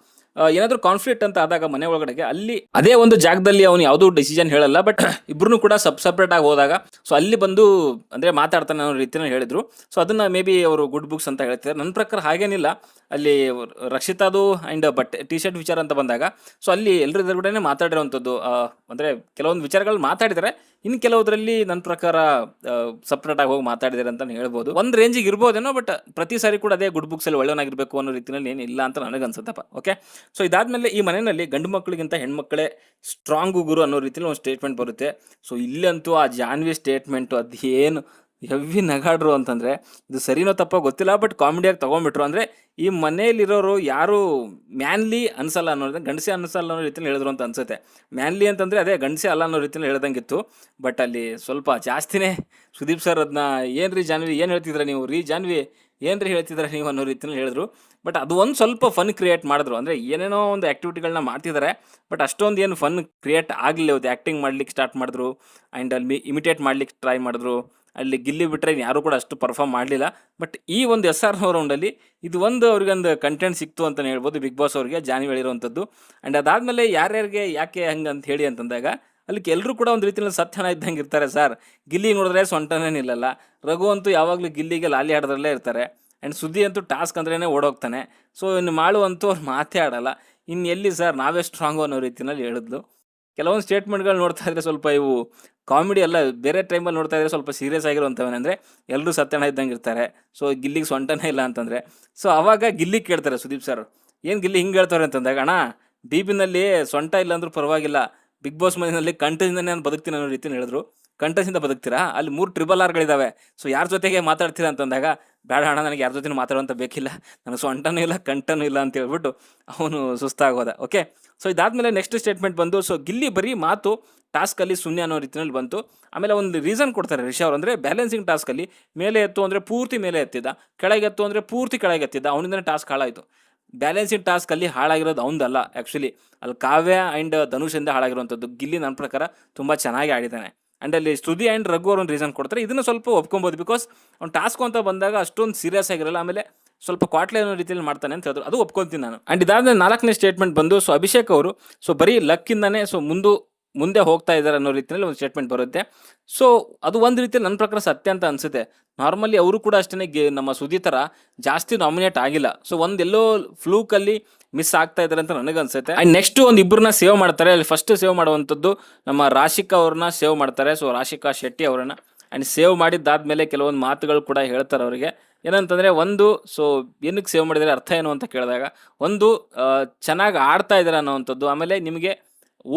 ಏನಾದರೂ ಕಾನ್ಫ್ಲಿಕ್ಟ್ ಅಂತ ಆದಾಗ ಮನೆ ಒಳಗಡೆಗೆ ಅಲ್ಲಿ ಅದೇ ಒಂದು ಜಾಗದಲ್ಲಿ ಅವನು ಯಾವುದೂ ಡಿಸಿಷನ್ ಹೇಳಲ್ಲ ಬಟ್ ಇಬ್ರು ಕೂಡ ಸಬ್ ಸಪ್ರೇಟ್ ಆಗಿ ಹೋದಾಗ ಸೊ ಅಲ್ಲಿ ಬಂದು ಅಂದರೆ ಮಾತಾಡ್ತಾನೆ ಅನ್ನೋ ರೀತಿನ ಹೇಳಿದ್ರು. ಸೊ ಅದನ್ನ ಮೇ ಬಿ ಅವರು ಗುಡ್ ಬುಕ್ಸ್ ಅಂತ ಹೇಳ್ತಿದ್ದಾರೆ. ನನ್ನ ಪ್ರಕಾರ ಹಾಗೇನಿಲ್ಲ. ಅಲ್ಲಿ ರಕ್ಷಿತಾದು ಆ್ಯಂಡ್ ಬಟ್ ಟಿ ಶರ್ಟ್ ವಿಚಾರ ಅಂತ ಬಂದಾಗ ಸೊ ಅಲ್ಲಿ ಎಲ್ಲರ ಎದುರುಗಡೆನೆ ಮಾತಾಡಿರೋವಂಥದ್ದು ಅಂದರೆ ಕೆಲವೊಂದು ವಿಚಾರಗಳು ಮಾತಾಡಿದ್ದಾರೆ ಇನ್ನು ಕೆಲವುದರಲ್ಲಿ ನನ್ನ ಪ್ರಕಾರ ಸಪ್ರೇಟ್ ಆಗಿ ಹೋಗಿ ಮಾತಾಡಿದ್ದಾರೆ ಅಂತ ಹೇಳ್ಬೋದು. ಒಂದು ರೇಂಜಿಗೆ ಇರ್ಬೋದೇನೋ ಬಟ್ ಪ್ರತಿ ಸಾರಿ ಕೂಡ ಅದೇ ಗುಡ್ ಬುಕ್ಸಲ್ಲಿ ಒಳ್ಳೆಯವನಾಗಿರ್ಬೇಕು ಅನ್ನೋ ರೀತಿಯಲ್ಲಿ ಏನಿಲ್ಲ ಅಂತ ನನಗನ್ಸುತ್ತಪ್ಪ. ಓಕೆ ಸೊ ಇದಾದ್ಮೇಲೆ ಈ ಮನೆಯಲ್ಲಿ ಗಂಡು ಮಕ್ಕಳಿಗಿಂತ ಹೆಣ್ಮಕ್ಳೇ ಸ್ಟ್ರಾಂಗು ಗುರು ಅನ್ನೋ ರೀತಿಯಲ್ಲಿ ಒಂದು ಸ್ಟೇಟ್ಮೆಂಟ್ ಬರುತ್ತೆ. ಸೊ ಇಲ್ಲಂತೂ ಆ ಜಾನ್ವಿ ಸ್ಟೇಟ್ಮೆಂಟು ಅದೇನು ಹೆವಿ ನಗಾಡ್ರು ಅಂತಂದರೆ, ಇದು ಸರಿನೋ ತಪ್ಪ ಗೊತ್ತಿಲ್ಲ ಬಟ್ ಕಾಮಿಡಿಯಾಗಿ ತೊಗೊಂಡ್ಬಿಟ್ರು ಅಂದರೆ ಈ ಮನೆಯಲ್ಲಿರೋರು ಯಾರು ಮ್ಯಾನ್ಲಿ ಅನ್ಸಲ್ಲ ಅನ್ನೋದು ಗಂಡಸೆ ಅನ್ಸಲ್ಲ ಅನ್ನೋ ರೀತಿಯಲ್ಲಿ ಹೇಳಿದ್ರು ಅಂತ ಅನ್ಸುತ್ತೆ. ಮ್ಯಾನ್ಲಿ ಅಂತಂದರೆ ಅದೇ ಗಂಡಸೆ ಅಲ್ಲ ಅನ್ನೋ ರೀತಿಯಲ್ಲಿ ಹೇಳ್ದಂಗಿತ್ತು. ಬಟ್ ಅಲ್ಲಿ ಸ್ವಲ್ಪ ಜಾಸ್ತಿನೇ ಸುದೀಪ್ ಸರ್ ಅದನ್ನ ಏನು ರೀ ಜಾನ್ವಿ, ಏನು ಹೇಳ್ತಿದ್ರ ನೀವು? ರೀ ಜಾನ್ವಿ ಏನು ರೀ ಹೇಳ್ತಿದ್ರ ನೀವು? ಅನ್ನೋ ರೀತಿಯಲ್ಲಿ ಹೇಳಿದ್ರು. ಬಟ್ ಅದು ಒಂದು ಸ್ವಲ್ಪ ಫನ್ ಕ್ರಿಯೇಟ್ ಮಾಡಿದ್ರು. ಅಂದರೆ ಏನೇನೋ ಒಂದು ಆ್ಯಕ್ಟಿವಿಟಿಗಳನ್ನ ಮಾಡ್ತಿದ್ದಾರೆ ಬಟ್ ಅಷ್ಟೊಂದು ಏನು ಫನ್ ಕ್ರಿಯೇಟ್ ಆಗಲಿಲ್ಲ. ಅದು ಆ್ಯಕ್ಟಿಂಗ್ ಮಾಡ್ಲಿಕ್ಕೆ ಸ್ಟಾರ್ಟ್ ಮಾಡಿದ್ರು. ಆ್ಯಂಡ್ ಅಲ್ಲಿ ಇಮಿಟೇಟ್ ಮಾಡ್ಲಿಕ್ಕೆ ಟ್ರೈ ಮಾಡಿದ್ರು. ಅಲ್ಲಿ ಗಿಲ್ಲಿ ಬಿಟ್ಟರೆ ಯಾರೂ ಕೂಡ ಅಷ್ಟು ಪರ್ಫಾರ್ಮ್ ಮಾಡಲಿಲ್ಲ. ಬಟ್ ಈ ಒಂದು ಎಸ್ ಆರ್ ರೌಂಡಲ್ಲಿ ಇದು ಒಂದು ಅವ್ರಿಗೊಂದು ಕಂಟೆಂಟ್ ಸಿಕ್ತು ಅಂತಲೇ ಹೇಳ್ಬೋದು ಬಿಗ್ ಬಾಸ್ ಅವ್ರಿಗೆ ಜಾನಿ ಹೇಳಿರುವಂಥದ್ದು ಆ್ಯಂಡ್ ಅದಾದಮೇಲೆ ಯಾರ್ಯಾರಿಗೆ ಯಾಕೆ ಹಂಗೆ ಅಂತ ಹೇಳಿ ಅಂತಂದಾಗ, ಅಲ್ಲಿ ಎಲ್ಲರೂ ಕೂಡ ಒಂದು ರೀತಿಯಲ್ಲಿ ಸತ್ಯನ ಇದ್ದಂಗೆ ಇರ್ತಾರೆ ಸರ್ ಗಿಲ್ಲಿ ನೋಡಿದ್ರೆ ಸೊಂಟನೇ ನಿಲ್ಲಲ್ಲ. ರಘು ಅಂತೂ ಯಾವಾಗಲೂ ಗಿಲ್ಲಿಗೆ ಲಾಲಿ ಆಡೋದ್ರಲ್ಲೇ ಇರ್ತಾರೆ. ಆ್ಯಂಡ್ ಸುದ್ದಿ ಅಂತೂ ಟಾಸ್ಕ್ ಅಂದ್ರೇ ಓಡೋಗ್ತಾನೆ. ಸೊ ಇನ್ನು ಮಾಳು ಅಂತೂ ಅವ್ರು ಮಾತೇ ಆಡಲ್ಲ. ಇನ್ನು ಎಲ್ಲಿ ಸರ್ ನಾವೇ ಸ್ಟ್ರಾಂಗು ಅನ್ನೋ ರೀತಿಯಲ್ಲಿ ಹೇಳಿದ್ಲು. ಕೆಲವೊಂದು ಸ್ಟೇಟ್ಮೆಂಟ್ಗಳು ನೋಡ್ತಾ ಇದ್ರೆ ಸ್ವಲ್ಪ ಇವು ಕಾಮಿಡಿ ಅಲ್ಲ, ಬೇರೆ ಟೈಮಲ್ಲಿ ನೋಡ್ತಾ ಇದ್ರೆ ಸ್ವಲ್ಪ ಸೀರಿಯಸ್ ಆಗಿರುವಂಥವೇನೆಂದರೆ ಎಲ್ಲರೂ ಸತ್ಯಣ ಇದ್ದಂಗೆ ಇರ್ತಾರೆ. ಸೊ ಗಿಲ್ಲಿಗೆ ಸೊಂಟನೇ ಇಲ್ಲ ಅಂತಂದರೆ. ಸೊ ಅವಾಗ ಗಿಲ್ಲಿ ಕೇಳ್ತಾರೆ ಸುದೀಪ್ ಸರ್ ಏನು ಗಿಲ್ಲಿ ಹಿಂಗೆ ಹೇಳ್ತಾರೆ ಅಂತಂದಾಗ, ಅಣ್ಣ ಡಿ ಬಿನಲ್ಲಿ ಸೊಂಟ ಇಲ್ಲ ಅಂದ್ರೂ ಪರವಾಗಿಲ್ಲ. ಬಿಗ್ ಬಾಸ್ ಮನೆಯಲ್ಲಿ ಕಂಠದಿಂದನೇ ನಾನು ಬದುಕ್ತೀನಿ ಅನ್ನೋ ರೀತಿಯಲ್ಲಿ ಹೇಳಿದ್ರು. ಕಂಠದಿಂದ ಬದುಕ್ತೀರಾ? ಅಲ್ಲಿ ಮೂರು ಟ್ರಿಬಲ್ ಆರ್ಗಳಿದ್ದಾವೆ ಸೊ ಯಾರ ಜೊತೆಗೆ ಮಾತಾಡ್ತೀರಾ ಅಂತಂದಾಗ ಬೇಡ ಅಣ್ಣ, ನನಗೆ ಯಾರ ಜೊತೆ ಮಾತಾಡೋಂಥ ಬೇಕಿಲ್ಲ. ನನಗೆ ಸೊಂಟನೂ ಇಲ್ಲ, ಕಂಠನೂ ಇಲ್ಲ ಅಂತ ಹೇಳ್ಬಿಟ್ಟು ಅವನು ಸುಸ್ತಾಗೋದ. ಓಕೆ ಸೊ ಇದಾದಮೇಲೆ ನೆಕ್ಸ್ಟ್ ಸ್ಟೇಟ್ಮೆಂಟ್ ಬಂದು ಸೊ ಗಿಲ್ಲಿ ಬರೀ ಮಾತು ಟಾಸ್ಕಲ್ಲಿ ಶೂನ್ಯ ಅನ್ನೋ ರೀತಿಯಲ್ಲಿ ಬಂತು. ಆಮೇಲೆ ಒಂದು ರೀಸನ್ ಕೊಡ್ತಾರೆ ರಿಷಾ ಅವ್ರು ಅಂದರೆ ಬ್ಯಾಲೆನ್ಸಿಂಗ್ ಟಾಸ್ಕಲ್ಲಿ ಮೇಲೆ ಎತ್ತು ಅಂದರೆ ಪೂರ್ತಿ ಮೇಲೆ ಎತ್ತಿದ್ದ ಕೆಳಗೆ ಎತ್ತು ಅಂದರೆ ಪೂರ್ತಿ ಕೆಳಗೆ ಎತ್ತಿದ್ದ ಅವನಿಂದನೇ ಟಾಸ್ಕ್ ಹಾಳಾಯಿತು. ಬ್ಯಾಲೆನ್ಸಿಂಗ್ ಟಾಸ್ಕಲ್ಲಿ ಹಾಳಾಗಿರೋದು ಅವನದಲ್ಲ ಆ್ಯಕ್ಚುಲಿ ಅಲ್ಲಿ ಕಾವ್ಯ ಆ್ಯಂಡ್ ಧನುಷಿಂದ ಹಾಳಾಗಿರುವಂಥದ್ದು ಗಿಲ್ಲಿ ನನ್ನ ಪ್ರಕಾರ ತುಂಬ ಚೆನ್ನಾಗಿ ಆಡಿದ್ದಾನೆ. ಆ್ಯಂಡ್ ಅಲ್ಲಿ ಶ್ರುತಿ ಆ್ಯಂಡ್ ರಘು ಅವ್ರೊಂದು ರೀಸನ್ ಕೊಡ್ತಾರೆ. ಇದನ್ನು ಸ್ವಲ್ಪ ಒಪ್ಕೊಬೋದು ಬಿಕಾಸ್ ಅವ್ನು ಟಾಸ್ಕ್ ಅಂತ ಬಂದಾಗ ಅಷ್ಟೊಂದು ಸೀರಿಯಸ್ ಆಗಿರಲ್ಲ. ಆಮೇಲೆ ಸ್ವಲ್ಪ ಕ್ವಾಟ್ಲೆ ಅನ್ನೋ ರೀತಿಯಲ್ಲಿ ಮಾಡ್ತಾನೆ ಅಂತ ಹೇಳಿದ್ರು. ಅದು ಒಪ್ಕೊಳ್ತೀನಿ ನಾನು. ಆ್ಯಂಡ್ ಇದಾದ ನಾಲ್ಕನೇ ಸ್ಟೇಟ್ಮೆಂಟ್ ಬಂದು ಸೊ ಅಭಿಷೇಕ್ ಅವರು ಸೊ ಬರೀ ಲಕ್ಕಿಂದನೇ ಸೊ ಮುಂದೆ ಮುಂದೆ ಹೋಗ್ತಾ ಇದ್ದಾರೆ ಅನ್ನೋ ರೀತಿಯಲ್ಲಿ ಒಂದು ಸ್ಟೇಟ್ಮೆಂಟ್ ಬರುತ್ತೆ. ಸೊ ಅದು ಒಂದು ರೀತಿಯಲ್ಲಿ ನನ್ನ ಪ್ರಕಾರ ಸತ್ಯ ಅಂತ ಅನಿಸುತ್ತೆ. ನಾರ್ಮಲಿ ಅವರು ಕೂಡ ಅಷ್ಟೇ ಗೆ, ನಮ್ಮ ಸುದ್ದಿ ಥರ ಜಾಸ್ತಿ ನಾಮಿನೇಟ್ ಆಗಿಲ್ಲ. ಸೊ ಒಂದೆಲ್ಲೋ ಫ್ಲೂಕಲ್ಲಿ ಮಿಸ್ ಆಗ್ತಾ ಇದ್ದಾರೆ ಅಂತ ನನಗೆ ಅನ್ಸುತ್ತೆ. ಆ್ಯಂಡ್ ನೆಕ್ಸ್ಟ್ ಒಂದು ಇಬ್ಬರನ್ನ ಸೇವ್ ಮಾಡ್ತಾರೆ. ಅಲ್ಲಿ ಫಸ್ಟ್ ಸೇವ್ ಮಾಡುವಂಥದ್ದು ನಮ್ಮ ರಾಶಿಕಾ ಅವ್ರನ್ನ ಸೇವ್ ಮಾಡ್ತಾರೆ. ಸೊ ರಾಶಿಕಾ ಶೆಟ್ಟಿ ಅವರನ್ನ. ಆ್ಯಂಡ್ ಸೇವ್ ಮಾಡಿದ್ದಾದ್ಮೇಲೆ ಕೆಲವೊಂದು ಮಾತುಗಳು ಕೂಡ ಹೇಳ್ತಾರೆ ಅವರಿಗೆ. ಏನಂತಂದರೆ ಒಂದು ಸೊ ಏನಕ್ಕೆ ಸೇವ್ ಮಾಡಿದರೆ ಅರ್ಥ ಏನು ಅಂತ ಕೇಳಿದಾಗ, ಒಂದು ಚೆನ್ನಾಗಿ ಆಡ್ತಾ ಇದ್ದಾರೆ ಅನ್ನೋವಂಥದ್ದು, ಆಮೇಲೆ ನಿಮಗೆ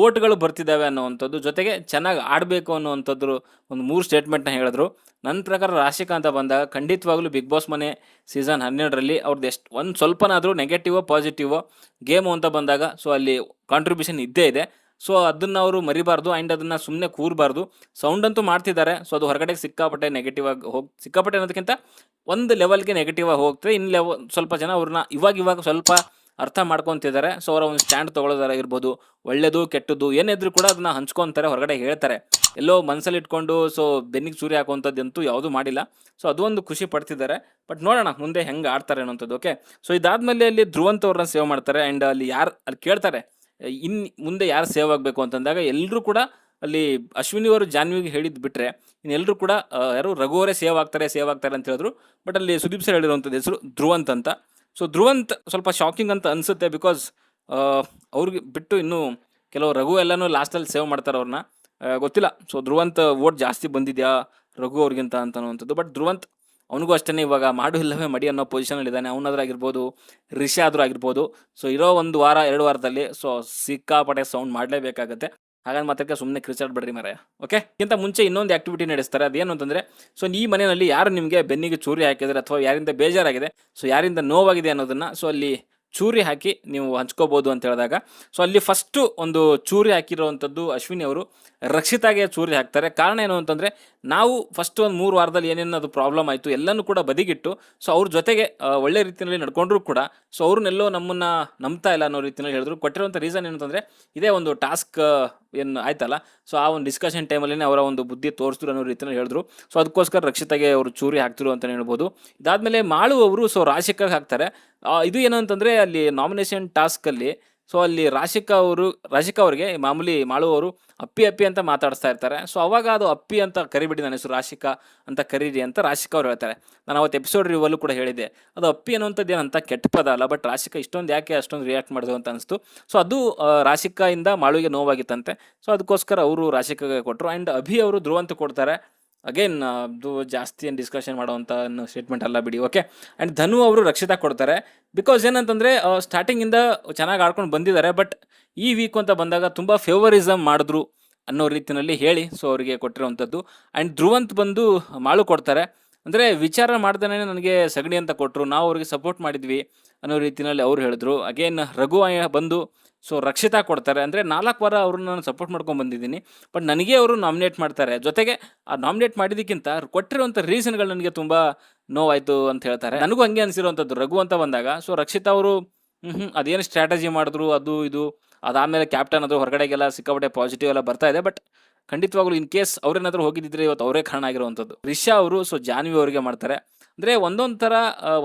ಓಟ್ಗಳು ಬರ್ತಿದ್ದಾವೆ ಅನ್ನೋವಂಥದ್ದು, ಜೊತೆಗೆ ಚೆನ್ನಾಗಿ ಆಡಬೇಕು ಅನ್ನೋವಂಥದ್ದು ಒಂದು ಮೂರು ಸ್ಟೇಟ್ಮೆಂಟ್ನ ಹೇಳಿದ್ರು. ನನ್ನ ಪ್ರಕಾರ ರಾಶಿಕಾ ಅಂತ ಬಂದಾಗ ಖಂಡಿತವಾಗ್ಲೂ ಬಿಗ್ ಬಾಸ್ ಮನೆ ಸೀಸನ್ ಹನ್ನೆರಡರಲ್ಲಿ ಅವ್ರದ್ದು ಎಷ್ಟು, ಒಂದು ಸ್ವಲ್ಪನಾದರೂ ನೆಗೆಟಿವೋ ಪಾಸಿಟಿವೋ ಗೇಮು ಅಂತ ಬಂದಾಗ ಸೊ ಅಲ್ಲಿ ಕಾಂಟ್ರಿಬ್ಯೂಷನ್ ಇದ್ದೇ ಇದೆ. ಸೊ ಅದನ್ನು ಅವರು ಮರಿಬಾರ್ದು ಆ್ಯಂಡ್ ಅದನ್ನು ಸುಮ್ಮನೆ ಕೂರಬಾರ್ದು. ಸೌಂಡ್ ಅಂತೂ ಮಾಡ್ತಿದ್ದಾರೆ ಸೊ ಅದು ಹೊರಗಡೆ ಸಿಕ್ಕಾಪಟ್ಟೆ ನೆಗೆಟಿವ್ ಆಗಿ ಹೋಗಿ, ಸಿಕ್ಕಾಪಟ್ಟೆ ಅನ್ನೋದಕ್ಕಿಂತ ಒಂದು ಲೆವೆಲ್ಗೆ ನೆಗೆಟಿವ್ ಆಗಿ ಹೋಗ್ತದೆ. ಇನ್ನು ಲೆವೆಲ್ ಸ್ವಲ್ಪ ಜನ ಅವ್ರನ್ನ ಇವಾಗ ಇವಾಗ ಸ್ವಲ್ಪ ಅರ್ಥ ಮಾಡ್ಕೊತಿದ್ದಾರೆ. ಸೊ ಅವರ ಒಂದು ಸ್ಟ್ಯಾಂಡ್ ತೊಗೊಳೋದಾಗಿರ್ಬೋದು ಒಳ್ಳೆಯದು ಕೆಟ್ಟದ್ದು, ಏನಿದ್ರು ಕೂಡ ಅದನ್ನ ಹಂಚ್ಕೊತಾರೆ, ಹೊರಗಡೆ ಹೇಳ್ತಾರೆ. ಎಲ್ಲೋ ಮನಸ್ಸಲ್ಲಿ ಇಟ್ಕೊಂಡು ಸೊ ಬೆನ್ನಿಗೆ ಸೂರ್ಯ ಹಾಕುವಂಥದ್ದಂತೂ ಯಾವುದೂ ಮಾಡಿಲ್ಲ. ಸೊ ಅದು ಒಂದು ಖುಷಿ ಪಡ್ತಿದ್ದಾರೆ. ಬಟ್ ನೋಡೋಣ, ಮುಂದೆ ಹೆಂಗೆ ಆಡ್ತಾರೆ ಅನ್ನೋಂಥದ್ದು ಓಕೆ ಸೊ ಇದಾದಮೇಲೆ ಅಲ್ಲಿ ಧ್ರುವಂತ ಅವ್ರನ್ನ ಸೇವ್ ಮಾಡ್ತಾರೆ. ಆ್ಯಂಡ್ ಅಲ್ಲಿ ಯಾರು, ಅಲ್ಲಿ ಕೇಳ್ತಾರೆ, ಇನ್ ಮುಂದೆ ಯಾರು ಸೇವ್ ಆಗಬೇಕು? ಅಂತಂದಾಗ ಎಲ್ಲರೂ ಕೂಡ ಅಲ್ಲಿ ಅಶ್ವಿನಿ ಅವರು ಜಾನ್ವಿಗೆ ಹೇಳಿದ್ ಬಿಟ್ರೆ ಇನ್ನೆಲ್ಲರೂ ಕೂಡ ಯಾರು ರಘು ಅವರೇ ಸೇವ್ ಆಗ್ತಾರೆ ಸೇವ್ ಆಗ್ತಾರೆ ಅಂತ ಹೇಳಿದ್ರು. ಬಟ್ ಅಲ್ಲಿ ಸುದೀಪ್ ಸರ್ ಹೇಳಿರುವಂಥದ್ದು ಹೆಸರು ಧ್ರುವಂತ್ ಅಂತ. ಸೊ ಧ್ರುವಂತ್ ಸ್ವಲ್ಪ ಶಾಕಿಂಗ್ ಅಂತ ಅನಿಸುತ್ತೆ ಬಿಕಾಸ್ ಅವ್ರಿಗೆ ಬಿಟ್ಟು ಇನ್ನೂ ಕೆಲವು ರಘು ಎಲ್ಲನೂ ಲಾಸ್ಟಲ್ಲಿ ಸೇವ್ ಮಾಡ್ತಾರೆ ಅವ್ರನ್ನ. ಗೊತ್ತಿಲ್ಲ. ಸೊ ಧ್ರುವಂತ್ ವೋಟ್ ಜಾಸ್ತಿ ಬಂದಿದ್ಯಾ ರಘು ಅವ್ರಿಗಿಂತ ಅಂತ ಅನ್ನುವಂಥದ್ದು. ಬಟ್ ಧ್ರುವಂತ್ ಅವನಿಗೂ ಅಷ್ಟೇ ಇವಾಗ ಮಾಡು ಇಲ್ಲವೇ ಮಡಿ ಅನ್ನೋ ಪೊಸಿಷನಲ್ಲಿ ಇದ್ದಾನೆ. ಅವನಾದ್ರೂ ಆಗಿರ್ಬೋದು, ರಿಷಾ ಆದರೂ ಆಗಿರ್ಬೋದು. ಸೊ ಇರೋ ಒಂದು ವಾರ, ಎರಡು ವಾರದಲ್ಲಿ ಸೊ ಸಿಕ್ಕಾಪಟ್ಟೆ ಸೌಂಡ್ ಮಾಡಲೇಬೇಕಾಗತ್ತೆ. ಹಾಗಾಗಿ ಮಾತ್ರಕ್ಕೆ ಸುಮ್ಮನೆ ಕಿರ್ಚಾಡ್ಬೇಡ್ರಿ ಮರೆ ಓಕೆ? ಇಂತ ಮುಂಚೆ ಇನ್ನೊಂದು ಆಕ್ಟಿವಿಟಿ ನಡೆಸ್ತಾರೆ. ಅದೇನು ಅಂತಂದ್ರೆ ಸೊ ಈ ಮನೆಯಲ್ಲಿ ಯಾರು ನಿಮಗೆ ಬೆನ್ನಿಗೆ ಚೂರಿ ಹಾಕಿದರೆ ಅಥವಾ ಯಾರಿಂದ ಬೇಜಾರಾಗಿದೆ ಸೊ ಯಾರಿಂದ ನೋವಾಗಿದೆ ಅನ್ನೋದನ್ನ ಸೊ ಅಲ್ಲಿ ಚೂರಿ ಹಾಕಿ ನೀವು ಹಂಚ್ಕೋಬಹುದು ಅಂತ ಹೇಳಿದಾಗ ಸೊ ಅಲ್ಲಿ ಫಸ್ಟು ಒಂದು ಚೂರಿ ಹಾಕಿರುವಂಥದ್ದು ಅಶ್ವಿನಿ ಅವರು. ರಕ್ಷಿತಾಗೆ ಚೂರಿ ಹಾಕ್ತಾರೆ. ಕಾರಣ ಏನು ಅಂತಂದರೆ, ನಾವು ಫಸ್ಟ್ ಒಂದು ಮೂರು ವಾರದಲ್ಲಿ ಏನೇನು ಅದು ಪ್ರಾಬ್ಲಮ್ ಆಯಿತು, ಎಲ್ಲನೂ ಕೂಡ ಬದಿಗಿಟ್ಟು ಸೊ ಅವ್ರ ಜೊತೆಗೆ ಒಳ್ಳೆ ರೀತಿಯಲ್ಲಿ ನಡ್ಕೊಂಡ್ರು ಕೂಡ ಸೊ ಅವ್ರನ್ನೆಲ್ಲೋ ನಮ್ಮನ್ನು ನಂಬ್ತಾ ಇಲ್ಲ ಅನ್ನೋ ರೀತಿಯಲ್ಲಿ ಹೇಳಿದ್ರು. ಕೊಟ್ಟಿರುವಂಥ ರೀಸನ್ ಏನಂತಂದರೆ ಇದೇ ಒಂದು ಟಾಸ್ಕ್ ಏನು ಆಯ್ತಲ್ಲ ಸೊ ಆ ಒಂದು ಡಿಸ್ಕಷನ್ ಟೈಮಲ್ಲೇ ಅವರ ಒಂದು ಬುದ್ಧಿ ತೋರಿಸಿದ್ರು ಅನ್ನೋ ರೀತಿಯಲ್ಲಿ ಹೇಳಿದ್ರು. ಸೊ ಅದಕ್ಕೋಸ್ಕರ ರಕ್ಷಿತಾಗೆ ಅವರು ಚೂರಿ ಹಾಕ್ತಿರು ಅಂತಲೇ ಹೇಳ್ಬೋದು. ಇದಾದಮೇಲೆ ಮಾಳು ಅವರು ಸೊ ರಾಶಿಕಾಗಿ ಹಾಕ್ತಾರೆ. ಇದು ಏನು ಅಂತಂದರೆ, ಅಲ್ಲಿ ನಾಮಿನೇಷನ್ ಟಾಸ್ಕಲ್ಲಿ ಸೊ ಅಲ್ಲಿ ರಾಶಿಕಾ ಅವರು, ರಾಶಿಕಾ ಅವರಿಗೆ ಮಾಮೂಲಿ ಮಾಳು ಅವರು ಅಪ್ಪಿ ಅಪ್ಪಿ ಅಂತ ಮಾತಾಡಿಸ್ತಾ ಇರ್ತಾರೆ. ಸೊ ಅವಾಗ ಅದು ಅಪ್ಪಿ ಅಂತ ಕರಿಬಿಡಿ ನನ್ನ ಹೆಸರು ರಾಶಿಕಾ ಅಂತ ಕರೀರಿ ಅಂತ ರಾಶಿಕಾ ಅವ್ರು ಹೇಳ್ತಾರೆ. ನಾನು ಅವತ್ತು ಎಪಿಸೋಡ್ ರಿವಲ್ಲೂ ಕೂಡ ಹೇಳಿದೆ ಅದು ಅಪ್ಪಿ ಅನ್ನುವಂಥದ್ದು ಏನಂತ ಕೆಟ್ಟ ಪದ ಅಲ್ಲ ಬಟ್ ರಾಶಿಕಾ ಇಷ್ಟೊಂದು ಯಾಕೆ ಅಷ್ಟೊಂದು ರಿಯಾಕ್ಟ್ ಮಾಡಿದ್ರು ಅಂತ ಅನಿಸ್ತು. ಸೊ ಅದು ರಾಶಿಕಾ ಇಂದ ಮಾಳುವಿಗೆ ನೋವಾಗಿತ್ತಂತೆ. ಸೊ ಅದಕ್ಕೋಸ್ಕರ ಅವರು ರಾಶಿಕಾಗೆ ಕೊಟ್ಟರು ಆ್ಯಂಡ್ ಅಭಿ ಅವರು ಧ್ರುವಂತ ಕೊಡ್ತಾರೆ. ಅಗೇನ್ ಅದು ಜಾಸ್ತಿ ಏನು ಡಿಸ್ಕಷನ್ ಮಾಡೋವಂಥ ಸ್ಟೇಟ್ಮೆಂಟ್ ಅಲ್ಲ ಬಿಡಿ ಓಕೆ ಆ್ಯಂಡ್ ಧನು ಅವರು ರಕ್ಷಿತಾ ಕೊಡ್ತಾರೆ. ಬಿಕಾಸ್ ಏನಂತಂದರೆ ಸ್ಟಾರ್ಟಿಂಗಿಂದ ಚೆನ್ನಾಗಿ ಆಡ್ಕೊಂಡು ಬಂದಿದ್ದಾರೆ ಬಟ್ ಈ ವೀಕ್ ಅಂತ ಬಂದಾಗ ತುಂಬ ಫೇವರಿಸಮ್ ಮಾಡಿದ್ರು ಅನ್ನೋ ರೀತಿಯಲ್ಲಿ ಹೇಳಿ ಸೊ ಅವರಿಗೆ ಕೊಟ್ಟಿರೋವಂಥದ್ದು. ಆ್ಯಂಡ್ ಧ್ರುವಂತ್ ಬಂದು ಮಾಳು ಕೊಡ್ತಾರೆ. ಅಂದರೆ ವಿಚಾರ ಮಾಡ್ದೇ ನನಗೆ ಸಗಣಿ ಅಂತ ಕೊಟ್ಟರು ನಾವು ಅವ್ರಿಗೆ ಸಪೋರ್ಟ್ ಮಾಡಿದ್ವಿ ಅನ್ನೋ ರೀತಿಯಲ್ಲಿ ಅವ್ರು ಹೇಳಿದ್ರು. ಅಗೇನ್ ರಘು ಬಂದು ಸೊ ರಕ್ಷಿತಾ ಕೊಡ್ತಾರೆ. ಅಂದರೆ ನಾಲ್ಕು ವಾರ ಅವರು ನಾನು ಸಪೋರ್ಟ್ ಮಾಡ್ಕೊಂಡು ಬಂದಿದ್ದೀನಿ. ಬಟ್ ನನಗೆ ಅವರು ನಾಮಿನೇಟ್ ಮಾಡ್ತಾರೆ. ಜೊತೆಗೆ ಆ ನಾಮಿನೇಟ್ ಮಾಡಿದ್ದಕ್ಕಿಂತ ಕೊಟ್ಟಿರುವಂಥ ರೀಸನ್ಗಳು ನನಗೆ ತುಂಬ ನೋವಾಯಿತು ಅಂತ ಹೇಳ್ತಾರೆ. ನನಗೂ ಹಂಗೆ ಅನಿಸಿರುವಂಥದ್ದು. ರಘು ಅಂತ ಬಂದಾಗ, ಸೊ ರಕ್ಷಿತಾ ಅವರು ಹ್ಞೂ ಅದೇನು ಸ್ಟ್ರಾಟಜಿ ಮಾಡಿದ್ರು, ಅದು, ಇದು, ಅದಾದಮೇಲೆ ಕ್ಯಾಪ್ಟನ್ ಅದು ಹೊರಗಡೆಗೆಲ್ಲ ಸಿಕ್ಕಾಪಟ್ಟೆ ಪಾಸಿಟಿವ್ ಎಲ್ಲ ಬರ್ತಾ ಇದೆ. ಬಟ್ ಖಂಡಿತವಾಗ್ಲೂ ಇನ್ ಕೇಸ್ ಅವ್ರೇನಾದರೂ ಹೋಗಿದ್ದಿದ್ರೆ ಇವತ್ತು ಅವರೇ ಕಾರಣ ಆಗಿರುವಂಥದ್ದು. ರಿಷಾ ಅವರು, ಸೊ ಜಾನ್ವಿ ಅವರಿಗೆ ಮಾಡ್ತಾರೆ. ಅಂದರೆ ಒಂದೊಂದು ಥರ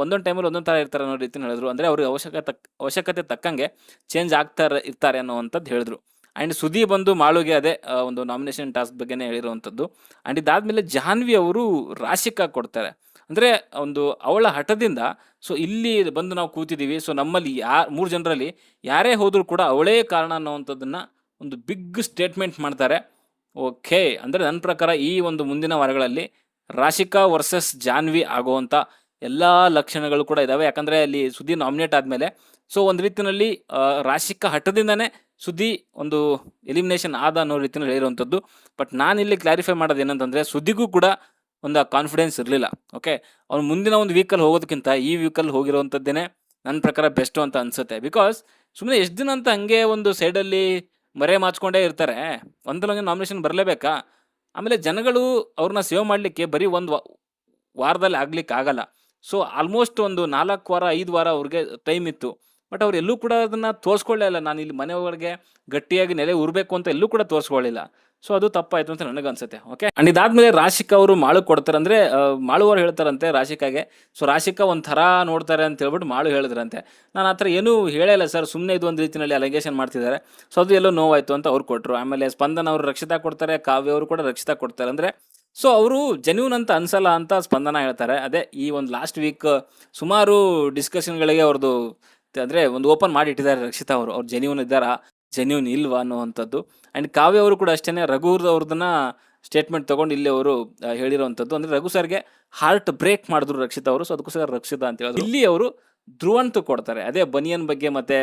ಒಂದೊಂದು ಟೈಮಲ್ಲಿ ಒಂದೊಂದು ಥರ ಇರ್ತಾರೆ ಅನ್ನೋ ರೀತಿ ಹೇಳಿದ್ರು. ಅಂದರೆ ಅವ್ರಿಗೆ ಅವಶ್ಯಕತೆ ಅವಶ್ಯಕತೆ ತಕ್ಕಂಗೆ ಚೇಂಜ್ ಆಗ್ತಾರೆ, ಇರ್ತಾರೆ ಅನ್ನೋವಂಥದ್ದು ಹೇಳಿದ್ರು. ಆ್ಯಂಡ್ ಸುದಿ ಬಂದು ಮಾಳುಗೆ ಅದೇ ಒಂದು ನಾಮಿನೇಷನ್ ಟಾಸ್ಕ್ ಬಗ್ಗೆನೇ ಹೇಳಿರುವಂಥದ್ದು. ಆ್ಯಂಡ್ ಇದಾದಮೇಲೆ ಜಾನ್ವಿ ಅವರು ರಾಶಿಕಾ ಕೊಡ್ತಾರೆ. ಅಂದರೆ ಒಂದು ಅವಳ ಹಠದಿಂದ ಸೊ ಇಲ್ಲಿ ಬಂದು ನಾವು ಕೂತಿದ್ದೀವಿ ಸೊ ನಮ್ಮಲ್ಲಿ ಯಾ, ಮೂರು ಜನರಲ್ಲಿ ಯಾರೇ ಹೋದರೂ ಕೂಡ ಅವಳೇ ಕಾರಣ ಅನ್ನೋವಂಥದ್ದನ್ನು ಒಂದು ಬಿಗ್ ಸ್ಟೇಟ್ಮೆಂಟ್ ಮಾಡ್ತಾರೆ. ಓಕೆ ಅಂದರೆ ನನ್ನ ಪ್ರಕಾರ ಈ ಒಂದು ಮುಂದಿನ ವಾರಗಳಲ್ಲಿ ರಾಶಿಕಾ ವರ್ಸಸ್ ಜಾನ್ವಿ ಆಗುವಂಥ ಎಲ್ಲ ಲಕ್ಷಣಗಳು ಕೂಡ ಇದ್ದಾವೆ ಯಾಕಂದರೆ ಅಲ್ಲಿ ಸುದ್ದಿ ನಾಮಿನೇಟ್ ಆದಮೇಲೆ ಸೊ ಒಂದು ರೀತಿಯಲ್ಲಿ ರಾಶಿಕಾ ಹಠದಿಂದನೇ ಸುದ್ದಿ ಒಂದು ಎಲಿಮಿನೇಷನ್ ಆದ ಅನ್ನೋ ರೀತಿಯಲ್ಲಿ ಹೇಳಿರುವಂಥದ್ದು ಬಟ್ ನಾನು ಇಲ್ಲಿ ಕ್ಲಾರಿಫೈ ಮಾಡೋದು ಏನಂತಂದರೆ, ಸುದ್ದಿಗೂ ಕೂಡ ಒಂದು ಕಾನ್ಫಿಡೆನ್ಸ್ ಇರಲಿಲ್ಲ. ಓಕೆ ಅವ್ನು ಮುಂದಿನ ಒಂದು ವೀಕಲ್ಲಿ ಹೋಗೋದಕ್ಕಿಂತ ಈ ವೀಕಲ್ಲಿ ಹೋಗಿರೋವಂಥದ್ದೇ ನನ್ನ ಪ್ರಕಾರ ಬೆಸ್ಟು ಅಂತ ಅನಿಸುತ್ತೆ. ಬಿಕಾಸ್ ಸುಮ್ಮನೆ ಎಷ್ಟು ದಿನ ಅಂತ ಹಂಗೆ ಒಂದು ಸೈಡಲ್ಲಿ ಮರೆ ಮಾಚ್ಕೊಂಡೇ ಇರ್ತಾರೆ. ಒಂದಲ್ಲೊಂದು ನಾಮಿನೇಷನ್ ಬರಲೇಬೇಕಾ? ಆಮೇಲೆ ಜನಗಳು ಅವ್ರನ್ನ ಸೇವ್ ಮಾಡಲಿಕ್ಕೆ ಬರೀ ಒಂದು ವಾರದಲ್ಲಿ ಆಗ್ಲಿಕ್ಕೆ ಆಗಲ್ಲ ಸೊ ಆಲ್ಮೋಸ್ಟ್ ಒಂದು ನಾಲ್ಕು ವಾರ, ಐದು ವಾರ ಅವ್ರಿಗೆ ಟೈಮ್ ಇತ್ತು. ಬಟ್ ಅವ್ರು ಎಲ್ಲೂ ಕೂಡ ಅದನ್ನು ತೋರಿಸ್ಕೊಳ್ಳೇ ಇಲ್ಲ. ನಾನು ಇಲ್ಲಿ ಮನೆ ಗಟ್ಟಿಯಾಗಿ ನೆಲೆ ಉರಬೇಕು ಅಂತ ಎಲ್ಲೂ ಕೂಡ ತೋರಿಸ್ಕೊಳ್ಳಿಲ್ಲ. ಸೊ ಅದು ತಪ್ಪಾಯಿತು ಅಂತ ನನಗೆ ಅನ್ಸುತ್ತೆ ಓಕೆ ಅಂಡ್ ಇದಾದ್ಮೇಲೆ ರಾಶಿಕ ಅವರು ಮಾಳು ಕೊಡ್ತಾರೆ ಅಂದ್ರೆ ಆ, ಮಾಳು ಹೇಳ್ತಾರಂತೆ ರಾಶಿಕಾಗೆ. ಸೊ ರಾಶಿಕ ಒಂಥರ ನೋಡ್ತಾರೆ ಅಂತ ಹೇಳ್ಬಿಟ್ಟು ಮಾಳು ಹೇಳಿದ್ರಂತೆ. ನಾನು ಆ ಥರ ಏನೂ ಹೇಳೇ ಸರ್. ಸುಮ್ಮನೆ ಇದು ಒಂದು ರೀತಿಯಲ್ಲಿ ಅಲಿಗೇಷನ್ ಮಾಡ್ತಿದ್ದಾರೆ. ಸೊ ಅದು ಎಲ್ಲೋ ನೋವಾಯಿತು ಅಂತ ಅವ್ರು ಕೊಟ್ಟರು ಆಮೇಲೆ ಸ್ಪಂದನ ಅವರು ರಕ್ಷಿತಾ ಕೊಡ್ತಾರೆ ಕಾವ್ಯ ಅವರು ಕೂಡ ರಕ್ಷಿತಾ ಕೊಡ್ತಾರೆ. ಅಂದರೆ ಸೊ ಅವರು ಜೆನ್ಯೂನ್ ಅಂತ ಅನ್ಸಲ್ಲ ಅಂತ ಸ್ಪಂದನ ಹೇಳ್ತಾರೆ. ಅದೇ ಈ ಒಂದು ಲಾಸ್ಟ್ ವೀಕ್ ಸುಮಾರು ಡಿಸ್ಕಷನ್ಗಳಿಗೆ ಅವ್ರದ್ದು ಅಂದರೆ ಒಂದು ಓಪನ್ ಮಾಡಿ ಇಟ್ಟಿದ್ದಾರೆ ರಕ್ಷಿತಾ ಅವರು. ಅವ್ರು ಜೆನ್ಯೂನ್ ಇದ್ದಾರಾ? ಜೆನ್ಯೂನ್ ಇಲ್ವಾ ಅನ್ನೋವಂಥದ್ದು ಆ್ಯಂಡ್ ಕಾವ್ಯ ಅವರು ಕೂಡ ಅಷ್ಟೇ ರಘು ಅವ್ರದನ್ನ ಸ್ಟೇಟ್ಮೆಂಟ್ ತೊಗೊಂಡು ಇಲ್ಲಿ ಅವರು ಹೇಳಿರೋವಂಥದ್ದು ಹೇಳಿರುವಂಥದ್ದು. ಅಂದರೆ ರಘು ಸರ್ಗೆ ಹಾರ್ಟ್ ಬ್ರೇಕ್ ಮಾಡಿದ್ರು ರಕ್ಷಿತಾ ಅವರು. ಸೊ ಅದಕ್ಕೋಸ್ಕರ ರಕ್ಷಿತಾ ಅಂತ ಹೇಳಿದ್ರು. ಇಲ್ಲಿ ಅವರು ಧ್ರುವಂತು ಕೊಡ್ತಾರೆ. ಅದೇ ಬನಿಯನ್ ಬಗ್ಗೆ ಮತ್ತೆ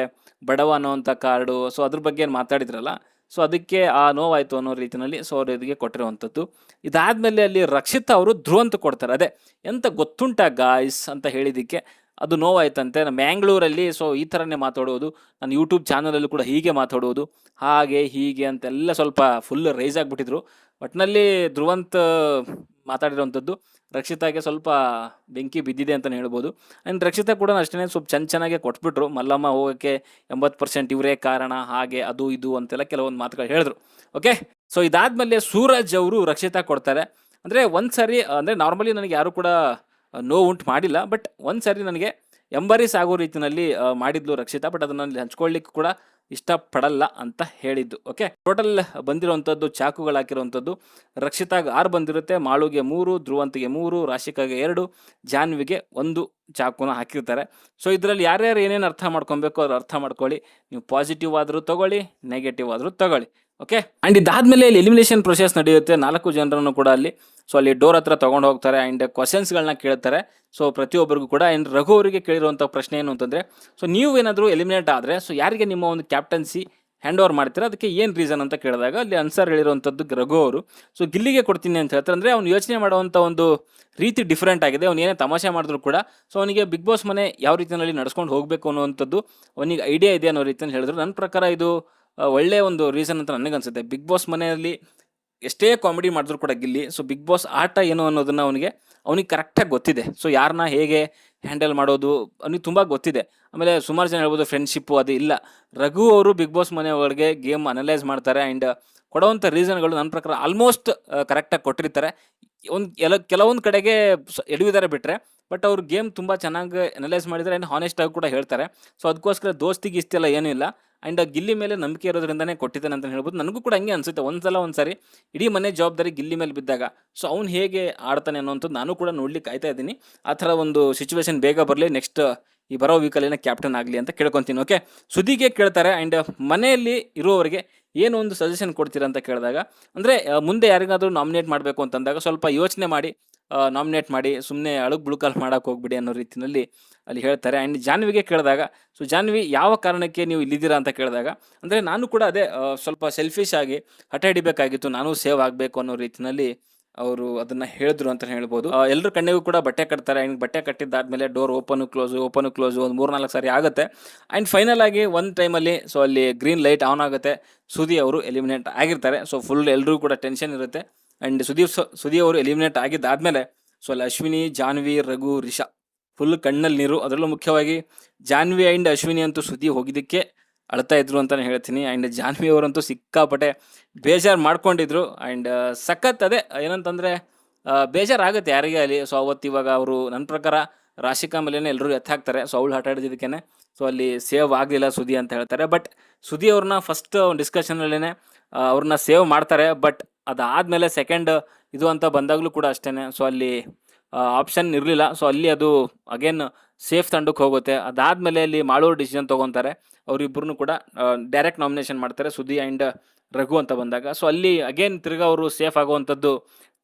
ಬಡವ ಅನ್ನೋವಂಥ ಕಾರ್ಡು. ಸೊ ಅದ್ರ ಬಗ್ಗೆ ಏನು ಮಾತಾಡಿದ್ರಲ್ಲ? ಸೊ ಅದಕ್ಕೆ ಆ ನೋವಾಯಿತು ಅನ್ನೋ ರೀತಿಯಲ್ಲಿ ಸೊ ಅವ್ರು ಇದಕ್ಕೆ ಕೊಟ್ಟಿರುವಂಥದ್ದು. ಇದಾದಮೇಲೆ ಅಲ್ಲಿ ರಕ್ಷಿತಾ ಅವರು ಧ್ರುವಂತ ಕೊಡ್ತಾರೆ. ಅದೇ ಎಂತ ಗೊತ್ತುಂಟ ಗಾಯ್ಸ್ ಅಂತ ಹೇಳಿದ್ದಕ್ಕೆ ಅದು ನೋವಾಯ್ತಂತೆ. ನಮ್ಮ ಮ್ಯಾಂಗ್ಳೂರಲ್ಲಿ, ಸೊ ಈ ಥರನೇ ಮಾತಾಡೋದು. ನನ್ನ ಯೂಟ್ಯೂಬ್ ಚಾನಲಲ್ಲೂ ಕೂಡ ಹೀಗೆ ಮಾತಾಡೋದು. ಹಾಗೆ, ಹೀಗೆ ಅಂತೆಲ್ಲ ಸ್ವಲ್ಪ ಫುಲ್ ರೈಸ್ ಆಗಿಬಿಟ್ಟಿದ್ರು. ಒಟ್ಟಿನಲ್ಲಿ ಧ್ರುವಂತ್ ಮಾತಾಡಿರೋವಂಥದ್ದು ರಕ್ಷಿತಾಗೆ ಸ್ವಲ್ಪ ಬೆಂಕಿ ಬಿದ್ದಿದೆ ಅಂತಲೇ ಹೇಳ್ಬೋದು. ಆ್ಯಂಡ್ ರಕ್ಷಿತಾ ಕೂಡ ಅಷ್ಟೇ ಸ್ವಲ್ಪ ಚೆನ್ನ ಚೆನ್ನಾಗೆ ಕೊಟ್ಬಿಟ್ರು. ಮಲ್ಲಮ್ಮ ಹೋಗೋಕ್ಕೆ ಎಂಬತ್ತು ಪರ್ಸೆಂಟ್ ಇವರೇ ಕಾರಣ, ಹಾಗೆ, ಅದು, ಇದು ಅಂತೆಲ್ಲ ಕೆಲವೊಂದು ಮಾತುಗಳು ಹೇಳಿದ್ರು. ಓಕೆ ಸೊ ಇದಾದಮೇಲೆ ಸೂರಜ್ ಅವರು ರಕ್ಷಿತಾ ಕೊಡ್ತಾರೆ. ಅಂದರೆ ಒಂದು ಸರಿ ಅಂದರೆ ನಾರ್ಮಲಿ ನನಗೆ ಯಾರು ಕೂಡ ನೋವು ಉಂಟು ಮಾಡಿಲ್ಲ ಬಟ್ ಒಂದು ಸರಿ ನನಗೆ ಎಂಬರೀಸ್ ಆಗೋ ರೀತಿಯಲ್ಲಿ ಮಾಡಿದ್ಲು ರಕ್ಷಿತಾ ಬಟ್ ಅದನ್ನು ಹಂಚ್ಕೊಳ್ಳಿಕ್ಕೆ ಕೂಡ ಇಷ್ಟಪಡಲ್ಲ ಅಂತ ಹೇಳಿದ್ದು ಓಕೆ ಟೋಟಲ್ ಬಂದಿರುವಂಥದ್ದು ಚಾಕುಗಳು ಹಾಕಿರುವಂಥದ್ದು ರಕ್ಷಿತಾಗ ಆರು ಬಂದಿರುತ್ತೆ, ಮಾಳುಗೆ ಮೂರು, ಧ್ರುವಂತಿಗೆ ಮೂರು, ರಾಶಿಕಾಗೆ ಎರಡು, ಜಾನ್ವಿಗೆ ಒಂದು ಚಾಕುನ ಹಾಕಿರ್ತಾರೆ. ಸೊ ಇದರಲ್ಲಿ ಯಾರ್ಯಾರು ಏನೇನು ಅರ್ಥ ಮಾಡ್ಕೊಬೇಕು ಅವ್ರು ಅರ್ಥ ಮಾಡ್ಕೊಳ್ಳಿ. ನೀವು ಪಾಸಿಟಿವ್ ಆದರೂ ತಗೊಳ್ಳಿ ನೆಗೆಟಿವ್ ಆದರೂ ತಗೊಳ್ಳಿ. ಓಕೆ ಆ್ಯಂಡ್ ಇದಾದ್ಮೇಲೆ ಇಲ್ಲಿ ಎಲಿಮಿನೇಷನ್ ಪ್ರೊಸೆಸ್ ನಡೆಯುತ್ತೆ. ನಾಲ್ಕು ಜನರನ್ನು ಕೂಡ ಅಲ್ಲಿ ಸೊ ಅಲ್ಲಿ ಡೋರ್ ಹತ್ರ ತೊಗೊಂಡು ಹೋಗ್ತಾರೆ ಆ್ಯಂಡ್ ಕ್ವಶನ್ಸ್ಗಳನ್ನ ಕೇಳ್ತಾರೆ. ಸೊ ಪ್ರತಿಯೊಬ್ಬರಿಗೂ ಕೂಡ ಆ್ಯಂಡ್ ರಘು ಅವರಿಗೆ ಕೇಳಿರುವಂಥ ಪ್ರಶ್ನೆ ಏನು ಅಂತಂದರೆ ಸೊ ನೀವು ಏನಾದರೂ ಎಲಿಮಿನೇಟ್ ಆದರೆ ಸೊ ಯಾರಿಗೆ ನಿಮ್ಮ ಒಂದು ಕ್ಯಾಪ್ಟನ್ಸಿ ಹ್ಯಾಂಡ್ ಓವರ್ ಮಾಡ್ತೀರಾ? ಅದಕ್ಕೆ ಏನು ರೀಸನ್ ಅಂತ ಕೇಳಿದಾಗ, ಅಲ್ಲಿ ಆನ್ಸರ್ ಹೇಳಿರುವಂಥದ್ದು ರಘು ಅವರು. ಸೊ ಗಿಲ್ಲಿಗೆ ಕೊಡ್ತೀನಿ ಅಂತ ಹೇಳ್ತಾರೆ. ಅಂದರೆ ಅವ್ನು ಯೋಚನೆ ಮಾಡುವಂಥ ಒಂದು ರೀತಿ ಡಿಫ್ರೆಂಟ್ ಆಗಿದೆ. ಅವ್ನು ಏನೇ ತಮಾಷೆ ಮಾಡಿದ್ರು ಕೂಡ ಸೊ ಅವನಿಗೆ ಬಿಗ್ ಬಾಸ್ ಮನೆ ಯಾವ ರೀತಿಯಲ್ಲಿ ನಡ್ಸ್ಕೊಂಡು ಹೋಗಬೇಕು ಅನ್ನುವಂಥದ್ದು, ಅವನಿಗೆ ಐಡಿಯಾ ಇದೆ ಅನ್ನೋ ರೀತಿಯಲ್ಲಿ ಹೇಳಿದ್ರು. ನನ್ನ ಪ್ರಕಾರ ಇದು ಒಳ್ಳೆಯ ಒಂದು ರೀಸನ್ ಅಂತ ನನಗನ್ಸುತ್ತೆ. ಬಿಗ್ ಬಾಸ್ ಮನೆಯಲ್ಲಿ ಎಷ್ಟೇ ಕಾಮಿಡಿ ಮಾಡಿದ್ರು ಕೂಡ ಗಿಲ್ಲಿ ಸೊ ಬಿಗ್ ಬಾಸ್ ಆಟ ಏನು ಅನ್ನೋದನ್ನು ಅವನಿಗೆ ಅವನಿಗೆ ಕರೆಕ್ಟಾಗಿ ಗೊತ್ತಿದೆ. ಸೊ ಯಾರನ್ನ ಹೇಗೆ ಹ್ಯಾಂಡಲ್ ಮಾಡೋದು ಅವನಿಗೆ ತುಂಬ ಗೊತ್ತಿದೆ. ಆಮೇಲೆ ಸುಮಾರು ಜನ ಹೇಳ್ಬೋದು ಫ್ರೆಂಡ್ಶಿಪ್ಪು ಅದು ಇಲ್ಲ. ರಘು ಅವರು ಬಿಗ್ ಬಾಸ್ ಮನೆ ಗೇಮ್ ಅನಲೈಸ್ ಮಾಡ್ತಾರೆ ಆ್ಯಂಡ್ ಕೊಡೋವಂಥ ರೀಸನ್ಗಳು ನನ್ನ ಪ್ರಕಾರ ಆಲ್ಮೋಸ್ಟ್ ಕರೆಕ್ಟಾಗಿ ಕೊಟ್ಟಿರ್ತಾರೆ. ಒಂದು, ಎಲ್ಲ, ಕೆಲವೊಂದು ಕಡೆಗೆ ಎಡವಿದ್ದಾರೆ ಬಿಟ್ಟರೆ ಬಟ್ ಅವ್ರು ಗೇಮ್ ತುಂಬ ಚೆನ್ನಾಗಿ ಅನಲೈಸ್ ಮಾಡಿದರೆ ಆ್ಯಂಡ್ ಹಾನೆಸ್ಟ್ ಆಗಿ ಕೂಡ ಹೇಳ್ತಾರೆ. ಸೊ ಅದಕ್ಕೋಸ್ಕರ ದೋಸ್ತಿಗೆ ಇಷ್ಟೆಲ್ಲ ಇಲ್ಲ. ಆ್ಯಂಡ್ ಗಿಲ್ಲಿ ಮೇಲೆ ನಂಬಿಕೆ ಇರೋದ್ರಿಂದನೇ ಕೊಟ್ಟಿದ್ದಾನೆ ಅಂತ ಹೇಳ್ಬೋದು. ನನಗೂ ಕೂಡ ಹಂಗೆ ಅನಿಸುತ್ತೆ. ಒಂದ್ಸಲ ಒಂದ್ಸರಿ ಇಡೀ ಮನೆ ಜವಾಬ್ದಾರಿ ಗಿಲ್ಲಿ ಮೇಲೆ ಬಿದ್ದಾಗ ಸೊ ಅವ್ನು ಹೇಗೆ ಆಡ್ತಾನೆ ಅನ್ನೋಂಥದ್ದು ನಾನು ಕೂಡ ನೋಡ್ಲಿಕ್ಕೆ ಆಯ್ತಾ ಇದ್ದೀನಿ. ಆ ಥರ ಒಂದು ಸಿಚುವೇಶನ್ ಬೇಗ ಬರಲಿ. ನೆಕ್ಸ್ಟ್ ಈ ಬರೋ ವೀಕಲ್ಲಿನ ಕ್ಯಾಪ್ಟನ್ ಆಗಲಿ ಅಂತ ಕೇಳ್ಕೊತೀನಿ ಓಕೆ ಸುದ್ದಿಗೆ ಕೇಳ್ತಾರೆ ಆ್ಯಂಡ್ ಮನೆಯಲ್ಲಿ ಇರುವವರಿಗೆ ಏನು ಒಂದು ಸಜೆಷನ್ ಕೊಡ್ತೀರಾ ಅಂತ ಕೇಳಿದಾಗ, ಅಂದರೆ ಮುಂದೆ ಯಾರಿಗಾದರೂ ನಾಮಿನೇಟ್ ಮಾಡಬೇಕು ಅಂತಂದಾಗ ಸ್ವಲ್ಪ ಯೋಚನೆ ಮಾಡಿ ನಾಮಿನೇಟ್ ಮಾಡಿ ಸುಮ್ಮನೆ ಅಳುಗ್ ಬುಳುಕಲ್ ಮಾಡೋಕೆ ಹೋಗ್ಬಿಡಿ ಅನ್ನೋ ರೀತಿಯಲ್ಲಿ ಅಲ್ಲಿ ಹೇಳ್ತಾರೆ. ಆ್ಯಂಡ್ ಜಾನ್ವಿಗೆ ಕೇಳಿದಾಗ ಸೊ ಜಾನ್ವಿ, ಯಾವ ಕಾರಣಕ್ಕೆ ನೀವು ಇಲ್ಲಿದ್ದೀರಾ ಅಂತ ಕೇಳಿದಾಗ, ಅಂದರೆ ನಾನು ಕೂಡ ಅದೇ ಸ್ವಲ್ಪ ಸೆಲ್ಫಿಶ್ ಆಗಿ ಹಠ ಹಿಡಿಬೇಕಾಗಿತ್ತು, ನಾನು ಸೇವ್ ಆಗಬೇಕು ಅನ್ನೋ ರೀತಿಯಲ್ಲಿ ಅವರು ಅದನ್ನು ಹೇಳಿದ್ರು ಅಂತ ಹೇಳ್ಬೋದು. ಎಲ್ಲರ ಕಣ್ಣಿಗೂ ಕೂಡ ಬಟ್ಟೆ ಕಟ್ತಾರೆ. ಆ್ಯಂಡ್ ಬಟ್ಟೆ ಕಟ್ಟಿದ್ದಾದಮೇಲೆ door open close open close ಒಂದು ಮೂರು ನಾಲ್ಕು ಸಾರಿ ಆಗುತ್ತೆ. ಆ್ಯಂಡ್ ಫೈನಲ್ ಆಗಿ ಒಂದು ಟೈಮಲ್ಲಿ ಸೊ ಅಲ್ಲಿ ಗ್ರೀನ್ ಲೈಟ್ ಆನ್ ಆಗುತ್ತೆ. ಸುದಿ ಅವರು ಎಲಿಮಿನೇಟ್ ಆಗಿರ್ತಾರೆ. ಸೊ ಫುಲ್ ಎಲ್ಲರೂ ಕೂಡ ಟೆನ್ಷನ್ ಇರುತ್ತೆ. ಆ್ಯಂಡ್ ಸುದೀಪ್ ಸುದಿ ಅವರು ಎಲಿಮಿನೇಟ್ ಆಗಿದ್ದಾದ್ಮೇಲೆ ಸೊ ಅಲ್ಲಿ ಅಶ್ವಿನಿ ಜಾನ್ವಿ, ರಘು, ರಿಷಾ ಫುಲ್ ಕಣ್ಣಲ್ಲಿ ನೀರು. ಅದರಲ್ಲೂ ಮುಖ್ಯವಾಗಿ ಜಾನ್ವಿ ಆ್ಯಂಡ್ ಅಶ್ವಿನಿ ಅಂತೂ ಸುದ್ದಿ ಹೋಗಿದ್ದಕ್ಕೆ ಅಳ್ತಾ ಇದ್ರು ಅಂತಲೇ ಹೇಳ್ತೀನಿ. ಆ್ಯಂಡ್ ಜಾನ್ವಿ ಅವರಂತೂ ಸಿಕ್ಕಾಪಟ್ಟೆ ಬೇಜಾರು ಮಾಡ್ಕೊಂಡಿದ್ರು. ಆ್ಯಂಡ್ ಸಖತ್ ಅದೇ, ಏನಂತಂದರೆ ಬೇಜಾರಾಗುತ್ತೆ ಯಾರಿಗೆ ಅಲ್ಲಿ. ಸೊ ಅವತ್ತು ಇವಾಗ ಅವರು ನನ್ನ ಪ್ರಕಾರ ರಾಶಿಕಾ ಮೇಲೇ ಎಲ್ಲರೂ ಎತ್ತಾಕ್ತಾರೆ ಸೊ ಅವಳು ಆಟ ಆಡಿದ್ದಕ್ಕೇನೆ. ಸೊ ಅಲ್ಲಿ ಸೇವ್ ಆಗಲಿಲ್ಲ ಸುದಿ ಅಂತ ಹೇಳ್ತಾರೆ. ಬಟ್ ಸುದಿ ಅವ್ರನ್ನ ಫಸ್ಟ್ ಡಿಸ್ಕಷನಲ್ಲೇ ಅವ್ರನ್ನ ಸೇವ್ ಮಾಡ್ತಾರೆ. ಬಟ್ ಅದಾದಮೇಲೆ ಸೆಕೆಂಡ್ ಇದು ಅಂತ ಬಂದಾಗಲೂ ಕೂಡ ಅಷ್ಟೇ ಸೊ ಅಲ್ಲಿ ಆಪ್ಷನ್ ಇರಲಿಲ್ಲ. ಸೊ ಅಲ್ಲಿ ಅದು ಅಗೇನ್ ಸೇಫ್ ತಂಡಕ್ಕೆ ಹೋಗುತ್ತೆ. ಅದಾದಮೇಲೆ ಅಲ್ಲಿ ಮಾಳೂರು ಡಿಸಿಷನ್ ತೊಗೊತಾರೆ. ಅವರಿಬ್ಬರನ್ನು ಕೂಡ ಡೈರೆಕ್ಟ್ ನಾಮಿನೇಷನ್ ಮಾಡ್ತಾರೆ ಸುದಿ ಆ್ಯಂಡ್ ರಘು ಅಂತ ಬಂದಾಗ. ಸೊ ಅಲ್ಲಿ ಅಗೇನ್ ತಿರ್ಗಾ ಅವರು ಸೇಫ್ ಆಗುವಂಥದ್ದು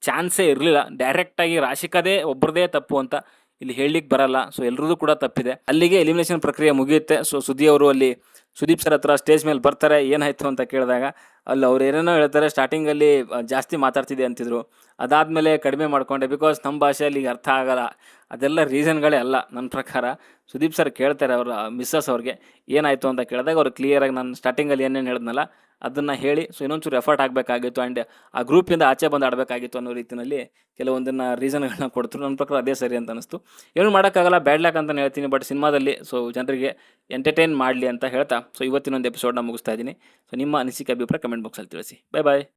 ಚಾನ್ಸೇ ಇರಲಿಲ್ಲ. ಡೈರೆಕ್ಟಾಗಿ ರಾಶಿಕದೇ ಒಬ್ಬರದೇ ತಪ್ಪು ಅಂತ ಇಲ್ಲಿ ಹೇಳಲಿಕ್ಕೆ ಬರಲ್ಲ. ಸೊ ಎಲ್ಲರದ್ದು ಕೂಡ ತಪ್ಪಿದೆ. ಅಲ್ಲಿಗೆ ಎಲಿಮಿನೇಷನ್ ಪ್ರಕ್ರಿಯೆ ಮುಗಿಯುತ್ತೆ. ಸೊ ಸುದಿ ಅವರು ಅಲ್ಲಿ ಸುದೀಪ್ ಸರ್ ಹತ್ರ ಸ್ಟೇಜ್ ಮೇಲೆ ಬರ್ತಾರೆ. ಏನಾಯಿತು ಅಂತ ಕೇಳಿದಾಗ ಅಲ್ಲಿ ಅವ್ರು ಏನೇನೋ ಹೇಳ್ತಾರೆ. ಸ್ಟಾರ್ಟಿಂಗಲ್ಲಿ ಜಾಸ್ತಿ ಮಾತಾಡ್ತಿದೆ ಅಂತಿದ್ರು. ಅದಾದಮೇಲೆ ಕಡಿಮೆ ಮಾಡ್ಕೊಂಡೆ. ಬಿಕಾಸ್ ನಮ್ಮ ಭಾಷೆಯಲ್ಲಿ ಈಗ ಅರ್ಥ ಆಗಲ್ಲ. ಅದೆಲ್ಲ ರೀಸನ್ಗಳೇ ಅಲ್ಲ ನನ್ನ ಪ್ರಕಾರ. ಸುದೀಪ್ ಸರ್ ಕೇಳ್ತಾರೆ ಅವರ ಮಿಸ್ಸಸ್ ಅವ್ರಿಗೆ ಏನಾಯಿತು ಅಂತ ಕೇಳಿದಾಗ ಅವ್ರು ಕ್ಲಿಯರಾಗಿ ನಾನು ಸ್ಟಾರ್ಟಿಂಗಲ್ಲಿ ಏನೇನು ಹೇಳಿದ್ನಲ್ಲ ಅದನ್ನು ಹೇಳಿ ಸೊ ಇನ್ನೊಂಚೂರು ಎಫರ್ಟ್ ಆಗಬೇಕಾಗಿತ್ತು ಆ್ಯಂಡ್ ಆ ಗ್ರೂಪಿಂದ ಆಚೆ ಬಂದು ಆಡಬೇಕಾಗಿತ್ತು ಅನ್ನೋ ರೀತಿಯಲ್ಲಿ ಕೆಲವೊಂದನ್ನು ರೀಸನ್ಗಳನ್ನ ಕೊಡ್ತರು. ನನ್ನ ಪ್ರಕಾರ ಅದೇ ಸರಿ ಅಂತ ಅನಿಸ್ತು ಏನು ಮಾಡೋಕ್ಕಾಗಲ್ಲ ಬ್ಯಾಡ್ ಲ್ಯಾಕ್ ಅಂತ ಹೇಳ್ತೀನಿ ಬಟ್ ಸಿನಿಮಾದಲ್ಲಿ ಸೊ ಜನರಿಗೆ ಎಂಟರ್ಟೈನ್ ಮಾಡಲಿ ಅಂತ ಹೇಳ್ತಾ ಸೊ ಇವತ್ತಿನೊಂದು ಎಪಿಸೋಡ್ನ ಮುಗಿಸ್ತಾ ಇದ್ದೀನಿ. ಸೊ ನಿಮ್ಮ ಅನಿಸಿಕೆ, ಅಭಿಪ್ರಾಯ ಕಮೆಂಟ್ ಬಾಕ್ಸಲ್ಲಿ ತಿಳಿಸಿ. ಬಾಯ್ ಬಾಯ್